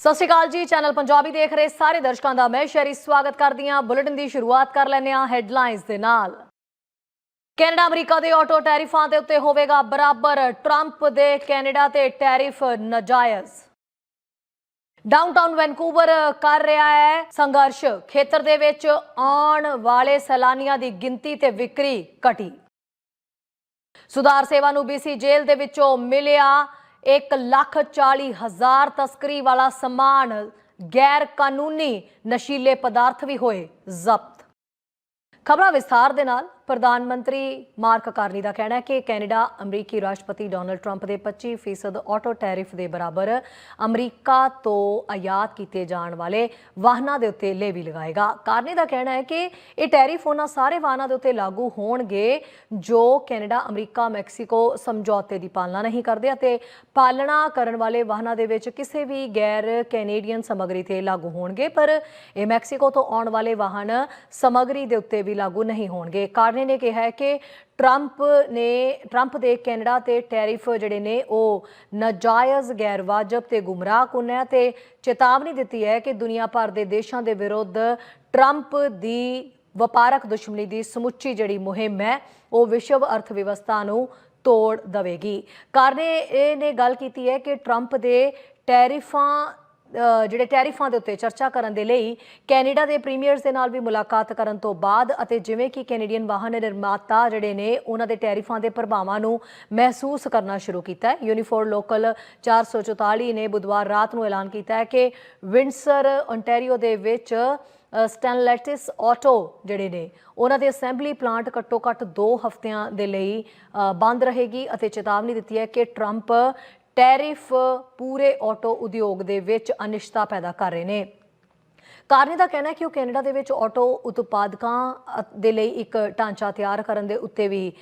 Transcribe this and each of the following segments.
ਸਤਿ ਸ਼੍ਰੀ ਅਕਾਲ ਜੀ, ਚੈਨਲ ਪੰਜਾਬੀ ਦੇਖ ਰਹੇ ਸਾਰੇ ਦਰਸ਼ਕਾਂ ਦਾ ਮੈਂ ਸ਼ੈਰੀ ਸਵਾਗਤ ਕਰਦੀ ਹਾਂ। ਬੁਲੇਟਿਨ ਦੀ ਸ਼ੁਰੂਆਤ ਕਰ ਲੈਂਦੇ ਹਾਂ ਹੈਡਲਾਈਨਸ ਦੇ ਨਾਲ। ਕੈਨੇਡਾ, ਅਮਰੀਕਾ ਦੇ ਆਟੋ ਟੈਰਿਫਾਂ ਦੇ ਉੱਤੇ ਹੋਵੇਗਾ ਬਰਾਬਰ ਟਰੰਪ ਦੇ ਕੈਨੇਡਾ ਤੇ ਟੈਰਿਫ ਨਜਾਇਜ਼। ਡਾਊਨਟਾਊਨ ਵੈਨਕੂਵਰ ਕਰ ਰਿਹਾ ਹੈ ਸੰਘਰਸ਼। ਖੇਤਰ ਦੇ ਵਿੱਚ ਆਉਣ ਵਾਲੇ ਸੈਲਾਨੀਆਂ ਦੀ ਗਿਣਤੀ ਤੇ ਵਿਕਰੀ ਘਟੀ। ਸੁਧਾਰ ਸੇਵਾ ਨੂੰ ਬੀਸੀ ਜੇਲ੍ਹ ਦੇ ਵਿੱਚੋਂ ਮਿਲਿਆ 1 ਲੱਖ 40 ਹਜ਼ਾਰ ਤਸਕਰੀ ਵਾਲਾ ਸਮਾਨ ਗੈਰ ਕਾਨੂੰਨੀ ਨਸ਼ੀਲੇ ਪਦਾਰਥ ਵੀ ਹੋਏ ਜ਼ਬਤ। ਖਬਰਾਂ ਵਿਸਥਾਰ ਦੇ ਨਾਲ ਪ੍ਰਧਾਨ ਮੰਤਰੀ ਮਾਰਕ ਕਾਰਨੀ ਦਾ ਕਹਿਣਾ ਹੈ ਕਿ ਕੈਨੇਡਾ ਅਮਰੀਕੀ ਰਾਸ਼ਟਰਪਤੀ ਡੋਨਲਡ ਟਰੰਪ ਦੇ 25% ਆਟੋ ਟੈਰਿਫ ਦੇ ਬਰਾਬਰ ਅਮਰੀਕਾ ਤੋਂ ਆਯਾਤ ਕੀਤੇ ਜਾਣ ਵਾਲੇ ਵਾਹਨਾਂ ਦੇ ਉੱਤੇ ਲੇਵੀ ਲਗਾਏਗਾ। ਕਾਰਨੀ ਦਾ ਕਹਿਣਾ ਹੈ ਕਿ ਇਹ ਟੈਰਿਫ ਉਹਨਾਂ ਸਾਰੇ ਵਾਹਨਾਂ ਦੇ ਉੱਤੇ ਲਾਗੂ ਹੋਣਗੇ ਜੋ ਕੈਨੇਡਾ, ਅਮਰੀਕਾ, ਮੈਕਸੀਕੋ ਸਮਝੌਤੇ ਦੀ ਪਾਲਣਾ ਨਹੀਂ ਕਰਦੇ ਅਤੇ ਪਾਲਣਾ ਕਰਨ ਵਾਲੇ ਵਾਹਨਾਂ ਦੇ ਵਿੱਚ ਕਿਸੇ ਵੀ ਗੈਰ ਕੈਨੇਡੀਅਨ ਸਮੱਗਰੀ ਤੇ ਲਾਗੂ ਹੋਣਗੇ, ਪਰ ਇਹ ਮੈਕਸੀਕੋ ਤੋਂ ਆਉਣ ਵਾਲੇ ਵਾਹਨ ਸਮੱਗਰੀ ਦੇ ਉੱਤੇ ਵੀ ਲਾਗੂ ਨਹੀਂ ਹੋਣਗੇ। ਕਾਰਨੀ ਨੇ ਕਿਹਾ ਹੈ ਕਿ ਟਰੰਪ ਨੇ ਟਰੰਪ ਦੇ ਕੈਨੇਡਾ ਤੇ ਟੈਰਿਫ ਜਿਹੜੇ ਨੇ ਉਹ ਨਾਜਾਇਜ਼ ਗੈਰ ਵਾਜਬ ਤੇ ਗੁੰਮਰਾਹਕੁਨ ਹੈ ਤੇ ਚੇਤਾਵਨੀ ਦਿੱਤੀ ਹੈ ਕਿ ਦੁਨੀਆ ਭਰ ਦੇ ਦੇਸ਼ਾਂ ਦੇ ਵਿਰੁੱਧ ਟਰੰਪ ਦੀ ਵਪਾਰਕ ਦੁਸ਼ਮਣੀ ਦੀ ਸਮੁੱਚੀ ਜਿਹੜੀ ਮੁਹਿੰਮ ਹੈ, ਉਹ ਵਿਸ਼ਵ ਅਰਥ ਵਿਵਸਥਾ ਨੂੰ ਤੋੜ ਦਵੇਗੀ। ਕਾਰਨੇ ਇਹ ਨੇ ਗੱਲ ਕੀਤੀ ਹੈ ਕਿ ਟਰੰਪ ਦੇ ਟੈਰਿਫਾਂ ਜਿਹੜੇ ਟੈਰਿਫਾਂ ਦੇ ਉੱਤੇ ਚਰਚਾ ਕਰਨ ਦੇ ਲਈ ਕੈਨੇਡਾ ਦੇ ਪ੍ਰੀਮੀਅਰਸ ਦੇ ਨਾਲ ਵੀ ਮੁਲਾਕਾਤ ਕਰਨ ਤੋਂ ਬਾਅਦ ਅਤੇ ਜਿਵੇਂ ਕਿ ਕੈਨੇਡੀਅਨ ਵਾਹਨ ਨਿਰਮਾਤਾ ਜਿਹੜੇ ਨੇ, ਉਹਨਾਂ ਦੇ ਟੈਰਿਫਾਂ ਦੇ ਪ੍ਰਭਾਵਾਂ ਨੂੰ ਮਹਿਸੂਸ ਕਰਨਾ ਸ਼ੁਰੂ ਕੀਤਾ ਹੈ। ਯੂਨੀਫੋਰ ਲੋਕਲ 444 ਨੇ ਬੁੱਧਵਾਰ ਰਾਤ ਨੂੰ ਐਲਾਨ ਕੀਤਾ ਹੈ ਕਿ ਵਿੰਡਸਰ ontario ਦੇ ਵਿੱਚ ਸਟੈਨਲੈਟਿਸ ਆਟੋ ਜਿਹੜੇ ਨੇ, ਉਹਨਾਂ ਦੇ ਅਸੈਂਬਲੀ ਪਲਾਂਟ ਘੱਟੋ ਘੱਟ 2 ਹਫ਼ਤਿਆਂ ਦੇ ਲਈ ਬੰਦ ਰਹੇਗੀ ਅਤੇ ਚੇਤਾਵਨੀ ਦਿੱਤੀ ਹੈ ਕਿ ਟਰੰਪ ਟੈਰਿਫ ਪੂਰੇ ਆਟੋ ਉਦਯੋਗ ਦੇ ਵਿੱਚ ਅਨਿਸ਼ਚਿਤਤਾ ਪੈਦਾ ਕਰ ਰਹੇ ਨੇ। ਕਾਰਨੀ ਦਾ ਕਹਿਣਾ ਹੈ ਕਿ ਉਹ ਕੈਨੇਡਾ ਦੇ ਵਿੱਚ ਆਟੋ ਉਤਪਾਦਕਾਂ ਦੇ ਲਈ ਇੱਕ ਢਾਂਚਾ ਤਿਆਰ ਕਰਨ ਦੇ ਉੱਤੇ ਵੀ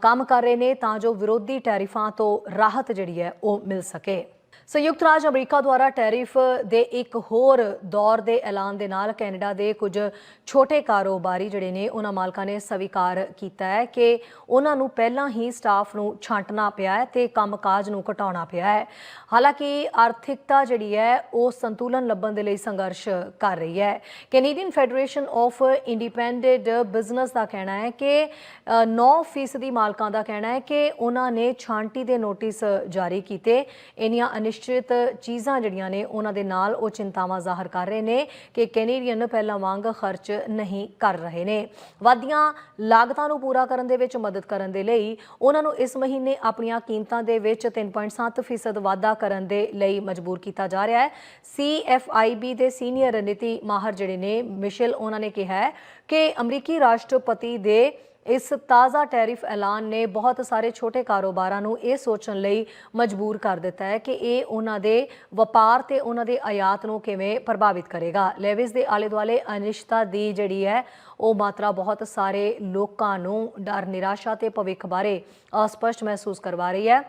ਕੰਮ ਕਰ ਰਹੇ ਨੇ ਤਾਂ ਜੋ ਵਿਰੋਧੀ ਟੈਰਿਫਾਂ ਤੋਂ ਰਾਹਤ ਜਿਹੜੀ ਹੈ ਉਹ ਮਿਲ ਸਕੇ। ਸੰਯੁਕਤ ਰਾਜ ਅਮਰੀਕਾ ਦੁਆਰਾ ਟੈਰਿਫ ਦੇ ਇੱਕ ਹੋਰ ਦੌਰ ਦੇ ਐਲਾਨ ਦੇ ਨਾਲ ਕੈਨੇਡਾ ਦੇ ਕੁਝ ਛੋਟੇ ਕਾਰੋਬਾਰੀ ਜਿਹੜੇ ਨੇ ਉਹਨਾਂ ਮਾਲਕਾਂ ਨੇ ਸਵੀਕਾਰ ਕੀਤਾ ਹੈ ਕਿ ਉਹਨਾਂ ਨੂੰ ਪਹਿਲਾਂ ਹੀ ਸਟਾਫ ਨੂੰ ਛਾਂਟਣਾ ਪਿਆ ਹੈ ਤੇ ਕੰਮਕਾਜ ਨੂੰ ਘਟਾਉਣਾ ਪਿਆ ਹੈ। ਹਾਲਾਂਕਿ ਆਰਥਿਕਤਾ ਜਿਹੜੀ ਹੈ ਉਹ ਸੰਤੁਲਨ ਲੱਭਣ ਦੇ ਲਈ ਸੰਘਰਸ਼ ਕਰ ਰਹੀ ਹੈ। Canadian federation of independent business ਦਾ ਕਹਿਣਾ ਹੈ ਕਿ ਅ, 9% ਮਾਲਕਾਂ ਦਾ ਕਹਿਣਾ ਹੈ ਕਿ ਉਹਨਾਂ ਨੇ ਛਾਂਟੀ ਦੇ ਨੋਟਿਸ ਜਾਰੀ ਕੀਤੇ। ਇੰਨੀਆਂ ਅਨਿਸ਼ਚਿਤ ਚੀਜ਼ਾਂ ਜਿਹੜੀਆਂ ਨੇ ਉਹਨਾਂ ਦੇ ਨਾਲ ਉਹ ਚਿੰਤਾਵਾਂ ਜ਼ਾਹਰ ਕਰ ਰਹੇ ਨੇ ਕਿ ਕੈਨੇਡੀਅਨ ਪਹਿਲਾਂ ਵਾਂਗ ਖਰਚ ਨਹੀਂ ਕਰ ਰਹੇ ਨੇ। ਵਾਧੀਆਂ ਲਾਗਤਾਂ ਨੂੰ ਪੂਰਾ ਕਰਨ ਦੇ ਵਿੱਚ ਮਦਦ ਕਰਨ ਦੇ ਲਈ ਉਹਨਾਂ ਨੂੰ ਇਸ ਮਹੀਨੇ ਆਪਣੀਆਂ ਕੀਮਤਾਂ ਦੇ ਵਿੱਚ 3.7% ਵਾਧਾ ਕਰਨ ਦੇ ਲਈ ਮਜਬੂਰ ਕੀਤਾ ਜਾ ਰਿਹਾ ਹੈ। CFIB ਦੇ ਸੀਨੀਅਰ ਰਣਨੀਤੀ ਮਾਹਰ ਜਿਹੜੇ ਨੇ, ਮਿਸ਼ਲ, ਉਹਨਾਂ ਨੇ ਕਿਹਾ ਕਿ ਅਮਰੀਕੀ ਰਾਸ਼ਟਰਪਤੀ ਦੇ ਇਸ ਤਾਜ਼ਾ ਟੈਰਿਫ ਐਲਾਨ ਨੇ ਬਹੁਤ ਸਾਰੇ ਛੋਟੇ ਕਾਰੋਬਾਰਾਂ ਨੂੰ ਇਹ ਸੋਚਣ ਲਈ ਮਜਬੂਰ ਕਰ ਦਿੱਤਾ ਹੈ ਕਿ ਇਹ ਉਹਨਾਂ ਦੇ ਵਪਾਰ ਤੇ ਉਹਨਾਂ ਦੇ ਆਯਾਤ ਨੂੰ ਕਿਵੇਂ ਪ੍ਰਭਾਵਿਤ ਕਰੇਗਾ। ਲੈਵਿਸ ਦੇ ਆਲੇ ਦੁਆਲੇ ਅਨਿਸ਼ਚਿਤਤਾ ਦੀ ਜਿਹੜੀ ਹੈ, ਉਹ ਮਾਤਰਾ ਬਹੁਤ ਸਾਰੇ ਲੋਕਾਂ ਨੂੰ ਡਰ, ਨਿਰਾਸ਼ਾ ਤੇ ਭਵਿੱਖ ਬਾਰੇ ਅਸਪਸ਼ਟ ਮਹਿਸੂਸ ਕਰਵਾ ਰਹੀ ਹੈ।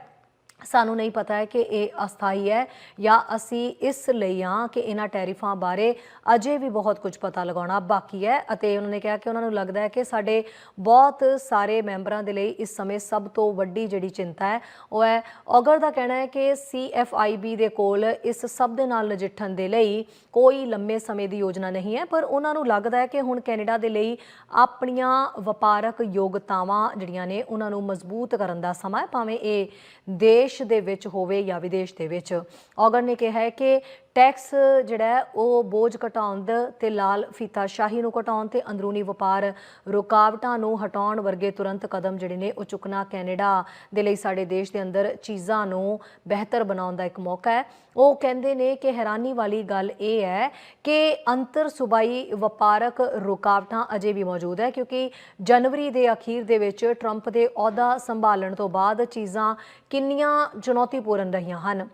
ਸਾਨੂੰ ਨਹੀਂ ਪਤਾ ਹੈ ਕਿ ਇਹ ਅਸਥਾਈ ਹੈ ਜਾਂ ਅਸੀਂ ਇਸ ਲਈ ਆ ਕਿ ਇਹਨਾਂ ਟੈਰਿਫਾਂ ਬਾਰੇ ਅਜੇ ਵੀ ਬਹੁਤ ਕੁਝ ਪਤਾ ਲਗਾਉਣਾ ਬਾਕੀ ਹੈ ਅਤੇ ਉਹਨਾਂ ਨੇ ਕਿਹਾ ਕਿ ਉਹਨਾਂ ਨੂੰ ਲੱਗਦਾ ਹੈ ਕਿ ਸਾਡੇ ਬਹੁਤ ਸਾਰੇ ਮੈਂਬਰਾਂ ਦੇ ਲਈ ਇਸ ਸਮੇਂ ਸਭ ਤੋਂ ਵੱਡੀ ਜਿਹੜੀ ਚਿੰਤਾ ਹੈ, ਉਹ ਹੈ ਔਗਰ ਦਾ ਕਹਿਣਾ ਹੈ ਕਿ CFIB ਦੇ ਕੋਲ ਇਸ ਸਭ ਦੇ ਨਾਲ ਨਜਿੱਠਣ ਦੇ ਲਈ ਕੋਈ ਲੰਮੇ ਸਮੇਂ ਦੀ ਯੋਜਨਾ ਨਹੀਂ ਹੈ, ਪਰ ਉਹਨਾਂ ਨੂੰ ਲੱਗਦਾ ਹੈ ਕਿ ਹੁਣ ਕੈਨੇਡਾ ਦੇ ਲਈ ਆਪਣੀਆਂ ਵਪਾਰਕ ਯੋਗਤਾਵਾਂ ਜਿਹੜੀਆਂ ਨੇ ਉਹਨਾਂ ਨੂੰ ਮਜ਼ਬੂਤ ਕਰਨ ਦਾ ਸਮਾਂ ਹੈ, ਭਾਵੇਂ ਇਹ ਦੇਸ਼ ਦੇਸ਼ ਦੇ ਵਿੱਚ ਹੋਵੇ ਜਾਂ ਵਿਦੇਸ਼ ਦੇ ਵਿੱਚ। ਔਗਰ ਨੇ ਕਿਹਾ ਹੈ ਕਿ ਟੈਕਸ ਜਿਹੜਾ ਉਹ ਬੋਝ ਘਟਾਉਣ ਦਾ ਤੇ ਲਾਲ ਫੀਤਾ ਸ਼ਾਹੀ ਨੂੰ ਘਟਾਉਣ ਤੇ ਅੰਦਰੂਨੀ ਵਪਾਰ ਰੁਕਾਵਟਾਂ ਨੂੰ ਹਟਾਉਣ ਵਰਗੇ ਤੁਰੰਤ ਕਦਮ ਜਿਹੜੇ ਨੇ, ਉਹ ਚੁੱਕਣਾ ਕੈਨੇਡਾ ਦੇ ਲਈ ਸਾਡੇ ਦੇਸ਼ ਦੇ ਅੰਦਰ ਚੀਜ਼ਾਂ ਨੂੰ ਬਿਹਤਰ ਬਣਾਉਣ ਦਾ ਇੱਕ ਮੌਕਾ ਹੈ। ਉਹ ਕਹਿੰਦੇ ਨੇ ਕਿ ਹੈਰਾਨੀ ਵਾਲੀ ਗੱਲ ਇਹ ਹੈ ਕਿ ਅੰਤਰ ਸੂਬਾਈ ਵਪਾਰਕ ਰੁਕਾਵਟਾਂ ਅਜੇ ਵੀ ਮੌਜੂਦ ਹੈ, ਕਿਉਂਕਿ ਜਨਵਰੀ ਦੇ ਅਖੀਰ ਦੇ ਵਿੱਚ ਟਰੰਪ ਦੇ ਅਹੁਦਾ ਸੰਭਾਲਣ ਤੋਂ ਬਾਅਦ ਚੀਜ਼ਾਂ ਕਿੰਨੀਆਂ ਚੁਣੌਤੀਪੂਰਨ ਰਹੀਆਂ ਹਨ।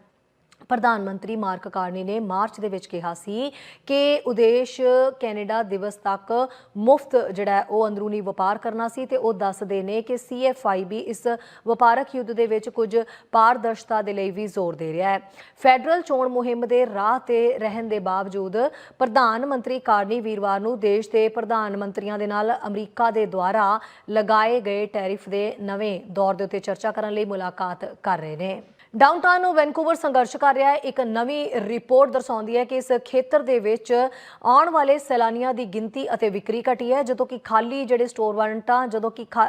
ਪ੍ਰਧਾਨ ਮੰਤਰੀ ਮਾਰਕ ਕਾਰਨੀ ਨੇ ਮਾਰਚ ਦੇ ਵਿੱਚ ਕਿਹਾ ਸੀ ਕਿ ਉਦੇਸ਼ ਕੈਨੇਡਾ ਦਿਵਸ ਤੱਕ ਮੁਫਤ ਜਿਹੜਾ ਉਹ ਅੰਦਰੂਨੀ ਵਪਾਰ ਕਰਨਾ ਸੀ ਤੇ ਉਹ ਦੱਸਦੇ ਨੇ ਕਿ CFIB ਇਸ ਵਪਾਰਕ ਯੁੱਧ ਦੇ ਵਿੱਚ ਕੁਝ ਪਾਰਦਰਸ਼ਤਾ ਦੇ ਲਈ ਵੀ ਜ਼ੋਰ ਦੇ ਰਿਹਾ ਹੈ। ਫੈਡਰਲ ਚੋਣ ਮੁਹਿੰਮ ਦੇ ਰਾਹ ਤੇ ਰਹਿਣ ਦੇ ਬਾਵਜੂਦ ਪ੍ਰਧਾਨ ਮੰਤਰੀ ਕਾਰਨੀ ਵੀਰਵਾਰ ਨੂੰ ਦੇਸ਼ ਦੇ ਪ੍ਰਧਾਨ ਮੰਤਰੀਆਂ ਦੇ ਨਾਲ ਅਮਰੀਕਾ ਦੇ ਦੁਆਰਾ ਲਗਾਏ ਗਏ ਟੈਰਿਫ ਦੇ ਨਵੇਂ ਦੌਰ ਦੇ ਉੱਤੇ ਚਰਚਾ ਕਰਨ ਲਈ ਮੁਲਾਕਾਤ ਕਰ ਰਹੇ ਨੇ। ਡਾਊਨਟਾਊਨ ਵੈਨਕੂਵਰ ਸੰਘਰਸ਼ ਕਰ ਰਿਹਾ ਹੈ। ਇੱਕ ਨਵੀਂ ਰਿਪੋਰਟ ਦਰਸਾਉਂਦੀ ਹੈ ਕਿ ਇਸ ਖੇਤਰ ਦੇ ਵਿੱਚ ਆਉਣ ਵਾਲੇ ਸੈਲਾਨੀਆਂ ਦੀ ਗਿਣਤੀ ਅਤੇ ਵਿਕਰੀ ਘਟੀ ਹੈ, ਜਦੋਂ ਕਿ ਖਾਲੀ ਜਿਹੜੇ ਸਟੋਰ ਵਾਰੰਟਾਂ, ਜਦੋਂ ਕਿ ਖਾ-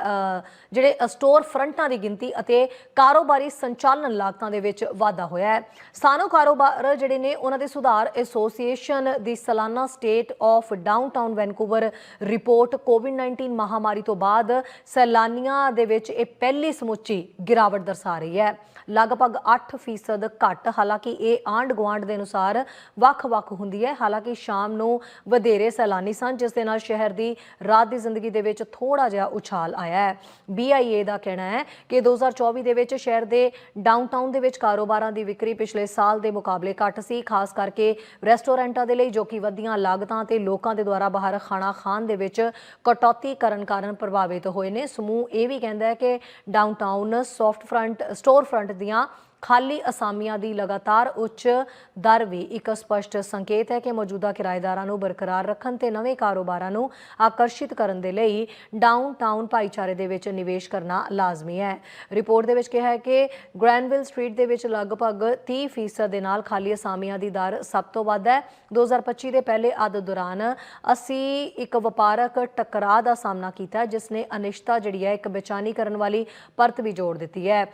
ਜਿਹੜੇ ਸਟੋਰ ਫਰੰਟਾਂ ਦੀ ਗਿਣਤੀ ਅਤੇ ਕਾਰੋਬਾਰੀ ਸੰਚਾਲਨ ਲਾਗਤਾਂ ਦੇ ਵਿੱਚ ਵਾਧਾ ਹੋਇਆ ਹੈ। ਸਥਾਨਕ ਕਾਰੋਬਾਰ ਜਿਹੜੇ ਨੇ, ਉਹਨਾਂ ਦੇ ਸੁਧਾਰ ਐਸੋਸੀਏਸ਼ਨ ਦੀ ਸਾਲਾਨਾ state of downtown Vancouver report ਕੋਵਿਡ-19 ਮਹਾਮਾਰੀ ਤੋਂ ਬਾਅਦ ਸੈਲਾਨੀਆਂ ਦੇ ਵਿੱਚ ਇਹ ਪਹਿਲੀ ਸਮੁੱਚੀ ਗਿਰਾਵਟ ਦਰਸਾ ਰਹੀ ਹੈ। ਲਗਭਗ 8% ਘੱਟ। ਹਾਲਾਂਕਿ ਇਹ ਆਂਡ ਗੁਆਂਢ ਦੇ ਅਨੁਸਾਰ ਵੱਖ-ਵੱਖ ਹੁੰਦੀ ਹੈ। ਹਾਲਾਂਕਿ ਸ਼ਾਮ ਨੂੰ ਵਧੇਰੇ ਸੈਲਾਨੀ ਸਨ, ਜਿਸ ਦੇ ਨਾਲ ਸ਼ਹਿਰ ਦੀ ਰਾਤ ਦੀ ਜ਼ਿੰਦਗੀ ਦੇ ਵਿੱਚ ਥੋੜਾ ਜਿਹਾ ਉਛਾਲ ਆਇਆ ਹੈ। BIA ਦਾ ਕਹਿਣਾ ਹੈ ਕਿ 2024 ਦੇ ਵਿੱਚ ਸ਼ਹਿਰ ਦੇ ਡਾਊਨਟਾਊਨ ਦੇ ਵਿੱਚ ਕਾਰੋਬਾਰਾਂ ਦੀ ਵਿਕਰੀ ਪਿਛਲੇ ਸਾਲ ਦੇ ਮੁਕਾਬਲੇ ਘੱਟ ਸੀ, ਖਾਸ ਕਰਕੇ ਰੈਸਟੋਰੈਂਟਾਂ ਦੇ ਲਈ ਜੋ ਕਿ ਵਧੀਆਂ ਲਾਗਤਾਂ ਤੇ ਲੋਕਾਂ ਦੇ ਦੁਆਰਾ ਬਾਹਰ ਖਾਣਾ ਖਾਣ ਦੇ ਵਿੱਚ ਕਟੌਤੀ ਕਰਨ ਕਾਰਨ ਪ੍ਰਭਾਵਿਤ ਹੋਏ ਨੇ। ਸਮੂਹ ਇਹ ਵੀ ਕਹਿੰਦਾ ਹੈ ਕਿ downtown soft front store front ਦੀਆਂ ਖਾਲੀ ਅਸਾਮੀਆਂ ਦੀ ਲਗਾਤਾਰ ਉੱਚ ਦਰ ਵੀ ਇੱਕ ਸਪਸ਼ਟ ਸੰਕੇਤ ਹੈ ਕਿ ਮੌਜੂਦਾ ਕਿਰਾਏਦਾਰਾਂ ਨੂੰ ਬਰਕਰਾਰ ਰੱਖਣ ਤੇ ਨਵੇਂ ਕਾਰੋਬਾਰਾਂ ਨੂੰ ਆਕਰਸ਼ਿਤ ਕਰਨ ਦੇ ਲਈ ਡਾਊਨਟਾਊਨ ਭਾਈਚਾਰੇ ਦੇ ਵਿੱਚ ਨਿਵੇਸ਼ ਕਰਨਾ ਲਾਜ਼ਮੀ ਹੈ। ਰਿਪੋਰਟ ਦੇ ਵਿੱਚ ਕਿਹਾ ਹੈ ਕਿ ਗ੍ਰੈਂਡਵਿਲ ਸਟਰੀਟ ਦੇ ਵਿੱਚ ਲਗਭਗ 30% ਦੇ ਨਾਲ ਖਾਲੀ ਅਸਾਮੀਆਂ ਦੀ ਦਰ ਸਭ ਤੋਂ ਵੱਧ ਹੈ। 2025 ਦੇ ਪਹਿਲੇ ਅੱਧ ਦੌਰਾਨ ਅਸੀਂ ਇੱਕ ਵਪਾਰਕ ਟਕਰਾਅ ਦਾ ਸਾਹਮਣਾ ਕੀਤਾ ਜਿਸ ਨੇ ਅਨਿਸ਼ਤਾ ਜਿਹੜੀ ਹੈ ਇੱਕ ਬੇਚੈਨੀ ਕਰਨ ਵਾਲੀ ਪਰਤ ਵੀ ਜੋੜ ਦਿੱਤੀ ਹੈ।